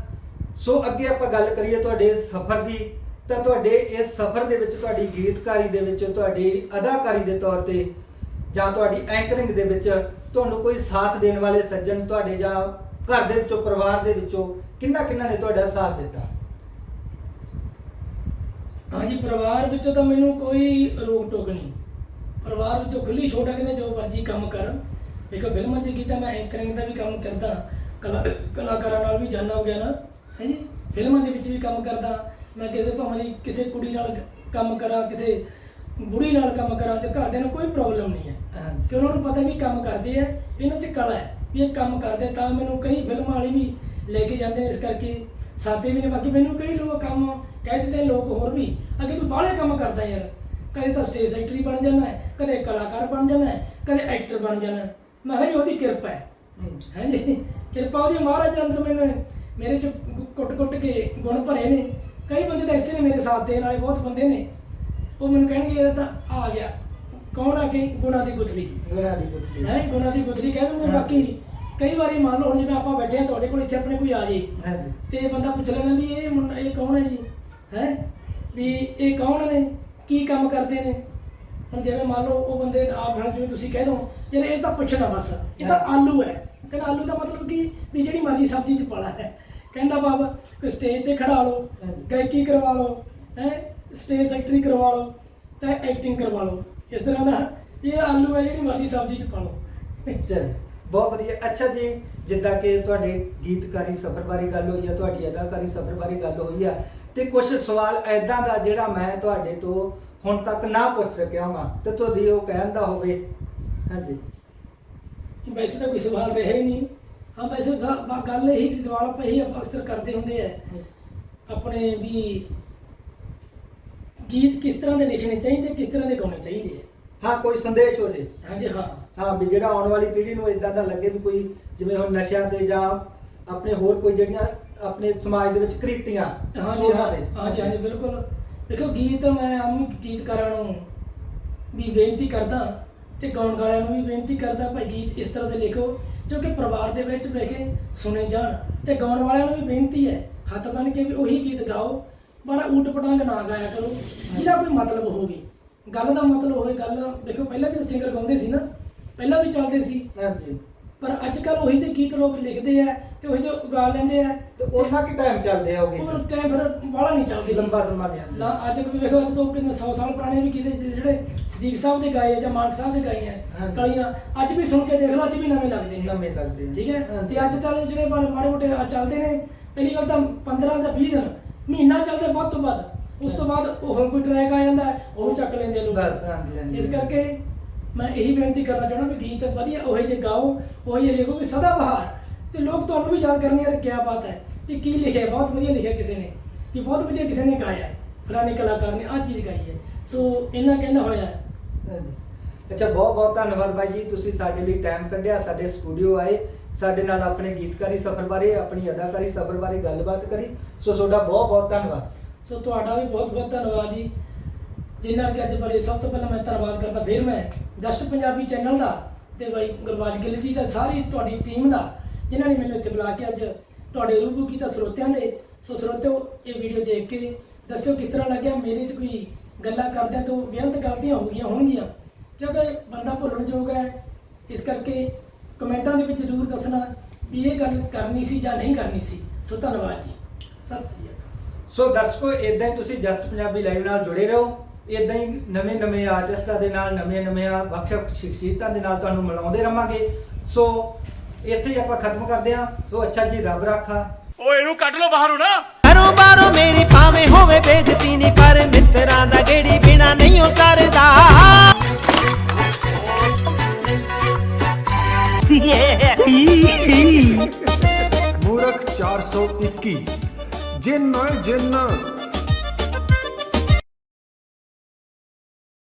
S1: ਸੋ ਅੱਗੇ ਆਪਾਂ ਗੱਲ ਕਰੀਏ ਤੁਹਾਡੇ ਸਫ਼ਰ ਦੀ ਤਾਂ ਤੁਹਾਡੇ ਇਸ ਸਫ਼ਰ ਦੇ ਵਿੱਚ ਤੁਹਾਡੀ ਗੀਤਕਾਰੀ ਦੇ ਵਿੱਚ ਤੁਹਾਡੀ ਅਦਾਕਾਰੀ ਦੇ ਤੌਰ ਤੇ ਜਾਂ ਤੁਹਾਡੀ ਐਂਕਰਿੰਗ ਦੇ ਵਿੱਚ ਤੁਹਾਨੂੰ ਕੋਈ ਸਾਥ ਦੇਣ ਵਾਲੇ ਸੱਜਣ ਤੁਹਾਡੇ ਜਾਂ ਘਰ ਦੇ ਵਿੱਚੋਂ, ਪਰਿਵਾਰ ਦੇ ਵਿੱਚੋਂ ਕਿੰਨਾ ਕਿੰਨਾ ਨੇ ਤੁਹਾਡਾ ਸਾਥ ਦਿੱਤਾ?
S2: ਹਾਂਜੀ, ਪਰਿਵਾਰ ਵਿੱਚੋਂ ਤਾਂ ਮੈਨੂੰ ਕੋਈ ਰੋਕ ਟੋਕ ਨਹੀਂ। ਪਰਿਵਾਰ ਵਿੱਚੋਂ ਖੁੱਲੀ ਛੋਟਾ ਕਹਿੰਦੇ ਜੋ ਮਰਜ਼ੀ ਕੰਮ ਕਰਨ ਵੇਖੋ ਫਿਲਮਾਂ ਦੀ ਕੀਤਾ, ਮੈਂ ਐਂਕਰਿੰਗ ਦਾ ਵੀ ਕੰਮ ਕਰਦਾ। ਕਲਾ, ਕਲਾਕਾਰਾਂ ਨਾਲ ਵੀ ਜਾਣਾ ਹੋ ਗਿਆ ਨਾ। ਹਾਂਜੀ ਫਿਲਮਾਂ ਦੇ ਵਿੱਚ ਵੀ ਕੰਮ ਕਰਦਾ। ਮੈਂ ਕਿਸੇ ਭਾਵੇਂ ਕਿਸੇ ਕੁੜੀ ਨਾਲ ਕੰਮ ਕਰਾਂ, ਕਿਸੇ ਬੁੜੀ ਨਾਲ ਕੰਮ ਕਰਾਂ ਤੇ ਘਰਦਿਆਂ ਨੂੰ ਕੋਈ ਪ੍ਰੋਬਲਮ ਨਹੀਂ ਹੈ। ਕਿ ਉਹਨਾਂ ਨੂੰ ਪਤਾ ਵੀ ਕੰਮ ਕਰਦੇ ਆ ਇਹਨਾਂ 'ਚ ਕਲਾ ਹੈ ਵੀ ਇਹ ਕੰਮ ਕਰਦੇ ਤਾਂ ਮੈਨੂੰ ਕਈ ਫਿਲਮਾਂ ਵਾਲੇ ਵੀ ਲੈ ਕੇ ਜਾਂਦੇ ਨੇ ਇਸ ਕਰਕੇ ਸਾਦੇ ਵੀ ਨੇ ਬਾਕੀ ਮੈਨੂੰ ਕਈ ਲੋਕ ਕੰਮ ਕਹਿ ਦਿੰਦੇ ਲੋਕ ਹੋਰ ਵੀ ਅੱਗੇ ਤੂੰ ਬਾਹਲੇ ਕੰਮ ਕਰਦਾ ਯਾਰ ਕਦੇ ਤਾਂ ਸਟੇਜ ਸੈਕਟਰੀ ਬਣ ਜਾਣਾ ਹੈ ਕਦੇ ਕਲਾਕਾਰ ਬਣ ਜਾਣਾ ਹੈ ਕਦੇ ਐਕਟਰ ਬਣ ਜਾਣਾ। ਮੈਂ ਕਿਹਾ ਜੀ ਉਹਦੀ ਕਿਰਪਾ ਹੈ। ਹਾਂਜੀ। ਕਿਰਪਾ ਉਹਦੀ ਮਹਾਰਾਜ ਅੰਦਰ ਮੈਨੂੰ ਮੇਰੇ ਚ ਕੁੱਟ ਕੁੱਟ ਕੇ ਗੁਣ ਭਰੇ ਨੇ। ਕਈ ਬੰਦੇ ਤਾਂ ਐਸੇ ਨੇ ਮੇਰੇ ਸਾਥ ਦੇਣ ਵਾਲੇ ਬਹੁਤ ਬੰਦੇ ਨੇ। ਉਹ ਮੈਨੂੰ ਕਹਿਣਗੇ ਇਹ ਤਾਂ ਆ ਗਿਆ। ਕੌਣ ਆ ਕੇ ਗੁਣਾ ਦੀ ਗੁਥਲੀ
S1: ਗੁਣਾ ਦੀ ਪੁੱਤਰੀ
S2: ਹੈ ਗੁਣਾ ਦੀ ਗੁਥਲੀ ਕਹਿ ਦਿੰਦੇ। ਬਾਕੀ ਕਈ ਵਾਰੀ ਮੰਨ ਲਓ ਹੁਣ ਜਿਵੇਂ ਆਪਾਂ ਬੈਠੇ ਆ ਤੁਹਾਡੇ ਕੋਲ ਇੱਥੇ ਆਪਣੇ ਕੋਈ ਆ ਜੇ।
S1: ਹਾਂਜੀ।
S2: ਤੇ ਬੰਦਾ ਪੁੱਛ ਲੈਂਦਾ ਵੀ ਇਹ ਮੁੰਡਾ ਇਹ ਕੌਣ ਹੈ ਜੀ? ਹੈ? ਵੀ ਇਹ ਕੌਣ ਨੇ? ਕੀ ਕੰਮ ਕਰਦੇ ਨੇ? ਹੁਣ ਜਿਵੇਂ ਮੰਨ ਲਓ ਉਹ ਬੰਦੇ ਆਪ ਹਨ ਜਿਵੇਂ ਤੁਸੀਂ ਕਹਿ ਦੋ ਜਿਹੜੇ ਇਹ ਤਾਂ ਪੁੱਛਣਾ ਬਸ। ਇਹ ਤਾਂ ਆਲੂ ਹੈ। ਕਹਿੰਦਾ ਆਲੂ ਦਾ ਮਤਲਬ ਕੀ? ਵੀ ਜਿਹੜੀ ਮਰਜ਼ੀ ਸਬਜ਼ੀ ਚ ਪਾਲਾ ਹੈ। ਕਹਿੰਦਾ ਬਾਬਾ ਕੋਈ ਸਟੇਜ ਤੇ ਖੜਾ ਲਓ। ਗਾਇਕੀ ਕਰਵਾ ਲਓ ਹੈ? ਸਟੇਜ ਸੈਕਟਰੀ ਕਰਵਾ ਲਓ ਤੇ ਐਕਟਿੰਗ ਕਰਵਾ ਲਓ। ਇਸ ਤਰ੍ਹਾਂ ਦਾ। ਇਹ ਆਲੂ ਹੈ ਜਿਹੜੀ ਮਰਜ਼ੀ ਸਬਜ਼ੀ ਚ ਪਾ ਲਓ।
S1: ਚਲ ਬਹੁਤ ਵਧੀਆ। ਅੱਛਾ ਜੀ ਜਿੱਦਾਂ ਕਿ ਤੁਹਾਡੇ ਗੀਤਕਾਰੀ ਸਫ਼ਰ ਬਾਰੇ ਗੱਲ ਹੋਈ ਆ ਤੁਹਾਡੀ ਅਦਾਕਾਰੀ ਸਫ਼ਰ ਬਾਰੇ ਗੱਲ ਹੋਈ ਆ ਤੇ ਕੁਝ ਸਵਾਲ ਐਦਾਂ ਦਾ ਜਿਹੜਾ ਮੈਂ ਤੁਹਾਡੇ ਤੋਂ ਹੁਣ ਤੱਕ ਨਾ ਪੁੱਛ ਸਕਿਆ ਹਾਂ ਤੇ ਤੁਹਾਡੀ ਉਹ ਕਹਿਣ ਦਾ ਹੋਵੇ। ਹਾਂਜੀ।
S2: ਵੈਸੇ ਤਾਂ ਕੋਈ ਸਵਾਲ ਰਿਹਾ ਹੀ ਨਹੀਂ। ਹਾਂ ਵੈਸੇ ਗੱਲ ਇਹੀ ਸੀ ਸਵਾਲ ਆਪਾਂ ਇਹੀ ਆਪਾਂ ਅਕਸਰ ਕਰਦੇ ਹੁੰਦੇ ਆ। ਆਪਣੇ ਵੀ ਗੀਤ ਕਿਸ ਤਰ੍ਹਾਂ ਦੇ ਲਿਖਣੇ ਚਾਹੀਦੇ ਕਿਸ ਤਰ੍ਹਾਂ ਦੇ ਗਾਉਣੇ ਚਾਹੀਦੇ
S1: ਹਾਂ ਕੋਈ ਸੰਦੇਸ਼ ਹੋ ਜੇ।
S2: ਹਾਂਜੀ ਹਾਂ।
S1: ਹਾਂ ਵੀ ਜਿਹੜਾ ਆਉਣ ਵਾਲੀ ਪੀੜ੍ਹੀ ਨੂੰ ਇਦਾਂ ਦਾ ਲੱਗੇ ਵੀ ਕੋਈ ਜਿਵੇਂ ਹੁਣ ਨਸ਼ਿਆਂ ਤੇ ਜਾਂ ਆਪਣੇ ਹੋਰ ਕੋਈ ਜਿਹੜੀਆਂ ਆਪਣੇ ਸਮਾਜ ਦੇ ਵਿੱਚ ਕ੍ਰਿਤੀਆਂ
S2: ਹਾਂਜੀ
S1: ਉਹਨਾਂ
S2: ਹਾਂ
S1: ਤੇ।
S2: ਹਾਂਜੀ ਹਾਂਜੀ ਬਿਲਕੁਲ। ਦੇਖੋ ਗੀਤ ਮੈਂ ਆਮ ਗੀਤਕਾਰਾਂ ਨੂੰ ਵੀ ਬੇਨਤੀ ਕਰਦਾ ਤੇ ਗਾਉਣ ਵਾਲਿਆਂ ਨੂੰ ਵੀ ਬੇਨਤੀ ਕਰਦਾ ਭਾਈ ਗੀਤ ਇਸ ਤਰ੍ਹਾਂ ਦੇ ਲਿਖੋ ਜੋ ਕਿ ਪਰਿਵਾਰ ਦੇ ਵਿੱਚ ਬਹਿ ਕੇ ਸੁਣੇ ਜਾਣ ਤੇ ਗਾਉਣ ਵਾਲਿਆਂ ਨੂੰ ਵੀ ਬੇਨਤੀ ਹੈ ਹੱਥ ਬੰਨ ਕੇ ਵੀ ਉਹੀ ਗੀਤ ਗਾਓ ਬੜਾ ਊਟ ਪਟਾਂਗ ਨਾ ਗਾਇਆ ਕਰੋ ਜਿਹਦਾ ਕੋਈ ਮਤਲਬ ਹੋਵੇ। ਗੱਲ ਦਾ ਮਤਲਬ ਹੋਵੇ ਗੱਲ ਦੇਖੋ ਪਹਿਲਾਂ ਵੀ ਸਿੰਗਰ ਗਾਉਂਦੇ ਸੀ ਨਾ ਪਹਿਲਾਂ ਵੀ ਚੱਲਦੇ ਸੀ।
S1: ਹਾਂਜੀ।
S2: ਪਰ ਅੱਜ ਕੱਲ ਉਹੀ ਤੇ ਗੀਤ ਲੋਕ ਲਿਖਦੇ ਆ ਤੇ ਉਹੀ ਜੋ ਗਾ ਲੈਂਦੇ ਆ।
S1: ਤੇ ਉਹਨਾਂ ਕੀ ਟਾਈਮ ਚੱਲਦੇ ਆ ਉਹ
S2: ਟਾਈਮ ਫਿਰ ਬਾਹਲਾ ਨਹੀਂ ਚੱਲਦੇ।
S1: ਲੰਬਾ ਸਮਾਂ ਨਹੀਂ
S2: ਨਾ ਅੱਜ ਵੀ ਵੇਖੋ ਅੱਜ ਤੋਂ ਕਿੰਨੇ 100 ਸਾਲ ਪੁਰਾਣੇ ਵੀ ਕੀਤੇ ਜਿਹੜੇ ਸਦੀਕ ਸਾਹਿਬ ਦੇ ਗਾਏ ਆ ਜਾਂ ਮਾਨਕ ਸਾਹਿਬ ਦੇ ਗਾਏ ਆ। ਕਲੀਆਂ ਅੱਜ ਵੀ ਸੁਣ ਕੇ ਦੇਖ ਲਓ ਅੱਜ ਵੀ ਨਵੇਂ ਲੱਗਦੇ ਨੇ।
S1: ਨਵੇਂ ਲੱਗਦੇ ਨੇ
S2: ਠੀਕ ਹੈ। ਤੇ ਅੱਜ ਕੱਲ੍ਹ ਜਿਹੜੇ ਮਾੜੇ ਮਾੜੇ ਮੋਟੇ ਚੱਲਦੇ ਨੇ ਪਹਿਲੀ ਗੱਲ ਤਾਂ 15 ਜਾਂ 20 ਦਿਨ ਮਹੀਨਾ ਚੱਲਦੇ ਵੱਧ ਤੋਂ ਵੱਧ। ਉਸ ਤੋਂ ਬਾਅਦ ਉਹ ਹੋਰ ਕੋਈ ਟਰੈਕ ਆ ਜਾਂਦਾ ਹੈ, ਉਹ ਚੱਕ ਲੈਂਦੇ ਲੋਕ।
S1: ਬਸ ਹਾਂਜੀ ਹਾਂਜੀ
S2: ਇਸ ਕਰਕੇ ਮੈਂ ਇਹੀ ਬੇਨਤੀ ਕਰਨਾ ਚਾਹੁੰਦਾ ਵੀ ਗੀਤ ਵਧੀਆ ਉਹੇ ਜੇ ਗਾਓ ਉਹੇ ਜੇ ਲਿਖੋ ਕਿ ਸਦਾ ਬਹਾਰ। ਤੇ ਲੋਕ ਤੁਹਾਨੂੰ ਵੀ ਯਾਦ ਕਰਨੀ ਯਾਰ ਕੀ ਬਾਤ ਹੈ ਕਿ ਕੀ ਲਿਖਿਆ ਬਹੁਤ ਵਧੀਆ ਲਿਖਿਆ ਕਿਸੇ ਨੇ ਕਿ ਬਹੁਤ ਵਧੀਆ ਕਿਸੇ ਨੇ ਗਾਇਆ ਹੈ। ਫਲਾਣੇ ਕਲਾਕਾਰ ਨੇ ਆਹ ਚੀਜ਼ ਗਾਈ ਹੈ। ਸੋ ਇਹਨਾਂ ਕਹਿੰਦਾ ਹੋਇਆ ਹੈ।
S1: ਹਾਂਜੀ। ਅੱਛਾ ਬਹੁਤ ਬਹੁਤ ਧੰਨਵਾਦ ਬਾਈ ਜੀ ਤੁਸੀਂ ਸਾਡੇ ਲਈ ਟਾਈਮ ਕੱਢਿਆ ਸਾਡੇ ਸਟੂਡੀਓ ਆਏ। ਸਾਡੇ ਨਾਲ ਆਪਣੇ ਗੀਤਕਾਰੀ ਸਫ਼ਰ ਬਾਰੇ, ਆਪਣੀ ਅਦਾਕਾਰੀ ਸਫ਼ਰ ਬਾਰੇ ਗੱਲਬਾਤ ਕਰੀ। ਸੋ ਤੁਹਾਡਾ ਬਹੁਤ ਬਹੁਤ ਧੰਨਵਾਦ।
S2: ਸੋ ਤੁਹਾਡਾ ਵੀ ਬਹੁਤ ਬਹੁਤ ਧੰਨਵਾਦ ਜੀ। ਜਿਨ੍ਹਾਂ ਨੇ ਅੱਜ ਬੜੇ ਸਭ ਤੋਂ ਪਹਿਲਾਂ ਮੈਂ ਧੰਨਵਾਦ ਕਰਦਾ, ਫਿਰ ਮੈਂ ਜਸਟ ਪੰਜਾਬੀ ਚੈਨਲ ਦਾ ਤੇ ਬਾਈ ਗੁਰਬਾਜ ਗਿੱਲ ਜੀ ਦਾ, ਸਾਰੀ ਤੁਹਾਡੀ ਟੀਮ ਦਾ, ਜਿਨ੍ਹਾਂ ਨੇ ਮੈਨੂੰ ਇੱਥੇ ਬੁਲਾ ਕੇ ਅੱਜ ਤੁਹਾਡੇ ਰੂਬਰੂ ਕੀਤਾ ਸਰੋਤਿਆਂ ਦੇ। ਸੋ ਸਰੋਤਿਓ, ਇਹ ਵੀਡੀਓ ਦੇਖ ਕੇ ਦੱਸਿਓ ਕਿਸ ਤਰ੍ਹਾਂ ਲੱਗਿਆ। ਮੇਰੇ 'ਚ ਕੋਈ ਗੱਲਾਂ ਕਰਦਿਆਂ ਤੋਂ ਬੇਅੰਤ ਗਲਤੀਆਂ ਹੋ ਗਈਆਂ ਹੋਣਗੀਆਂ। ਕਿਉਂਕਿ ਬੰਦਾ ਭੁੱਲਣਯੋਗ ਹੈ। ਇਸ ਕਰਕੇ ਕਮੈਂਟਾਂ ਦੇ ਵਿੱਚ ਜ਼ਰੂਰ ਦੱਸਣਾ ਵੀ ਇਹ ਗੱਲ ਕਰਨੀ ਸੀ ਜਾਂ ਨਹੀਂ ਕਰਨੀ ਸੀ। ਸੋ ਧੰਨਵਾਦ ਜੀ। ਸਤਿ ਸ੍ਰੀ ਅਕਾਲ।
S1: ਸੋ ਦਰਸ਼ਕੋ ਇਦਾਂ ਹੀ ਤੁਸੀਂ ਜਸਟ ਪੰਜਾਬੀ ਲਾਈਵ ਨਾਲ ਜੁੜੇ ਰਹੋ। ਇਦਾਂ ਹੀ ਨਵੇਂ ਨਵੇਂ ਆਰਟਿਸਟਾਂ ਦੇ ਨਾਲ ਨਵੇਂ ਨਵੇਂ ਵੱਖ-ਵੱਖ ਸ਼ਖਸੀਅਤਾਂ ਦੇ ਨਾਲ ਤੁਹਾਨੂੰ ਮਿਲਾਉਂਦੇ ਰਵਾਂਗੇ। ਸੋ ਇੱਥੇ ਹੀ ਆਪਾਂ ਖਤਮ ਕਰਦੇ ਹਾਂ। ਸੋ ਅੱਛਾ ਜੀ ਰੱਬ ਰਾਖਾ।
S3: ਓਏ ਇਹਨੂੰ ਕੱਢ ਲਓ ਬਾਹਰੋਂ ਨਾ।
S4: ਘਰੋਂ ਬਾਹਰੋਂ ਮੇਰੀ ਭਾਵੇਂ ਹੋਵੇ ਬੇਇੱਜ਼ਤੀ ਨਹੀਂ ਪਰ ਮਿੱਤਰਾਂ ਦਾ ਗੇੜੀ ਬਿਨਾ ਨਹੀਂ ਉਹ
S5: ਮੂਰਖ 421 ਜਿੰਨ ਜਿੰਨ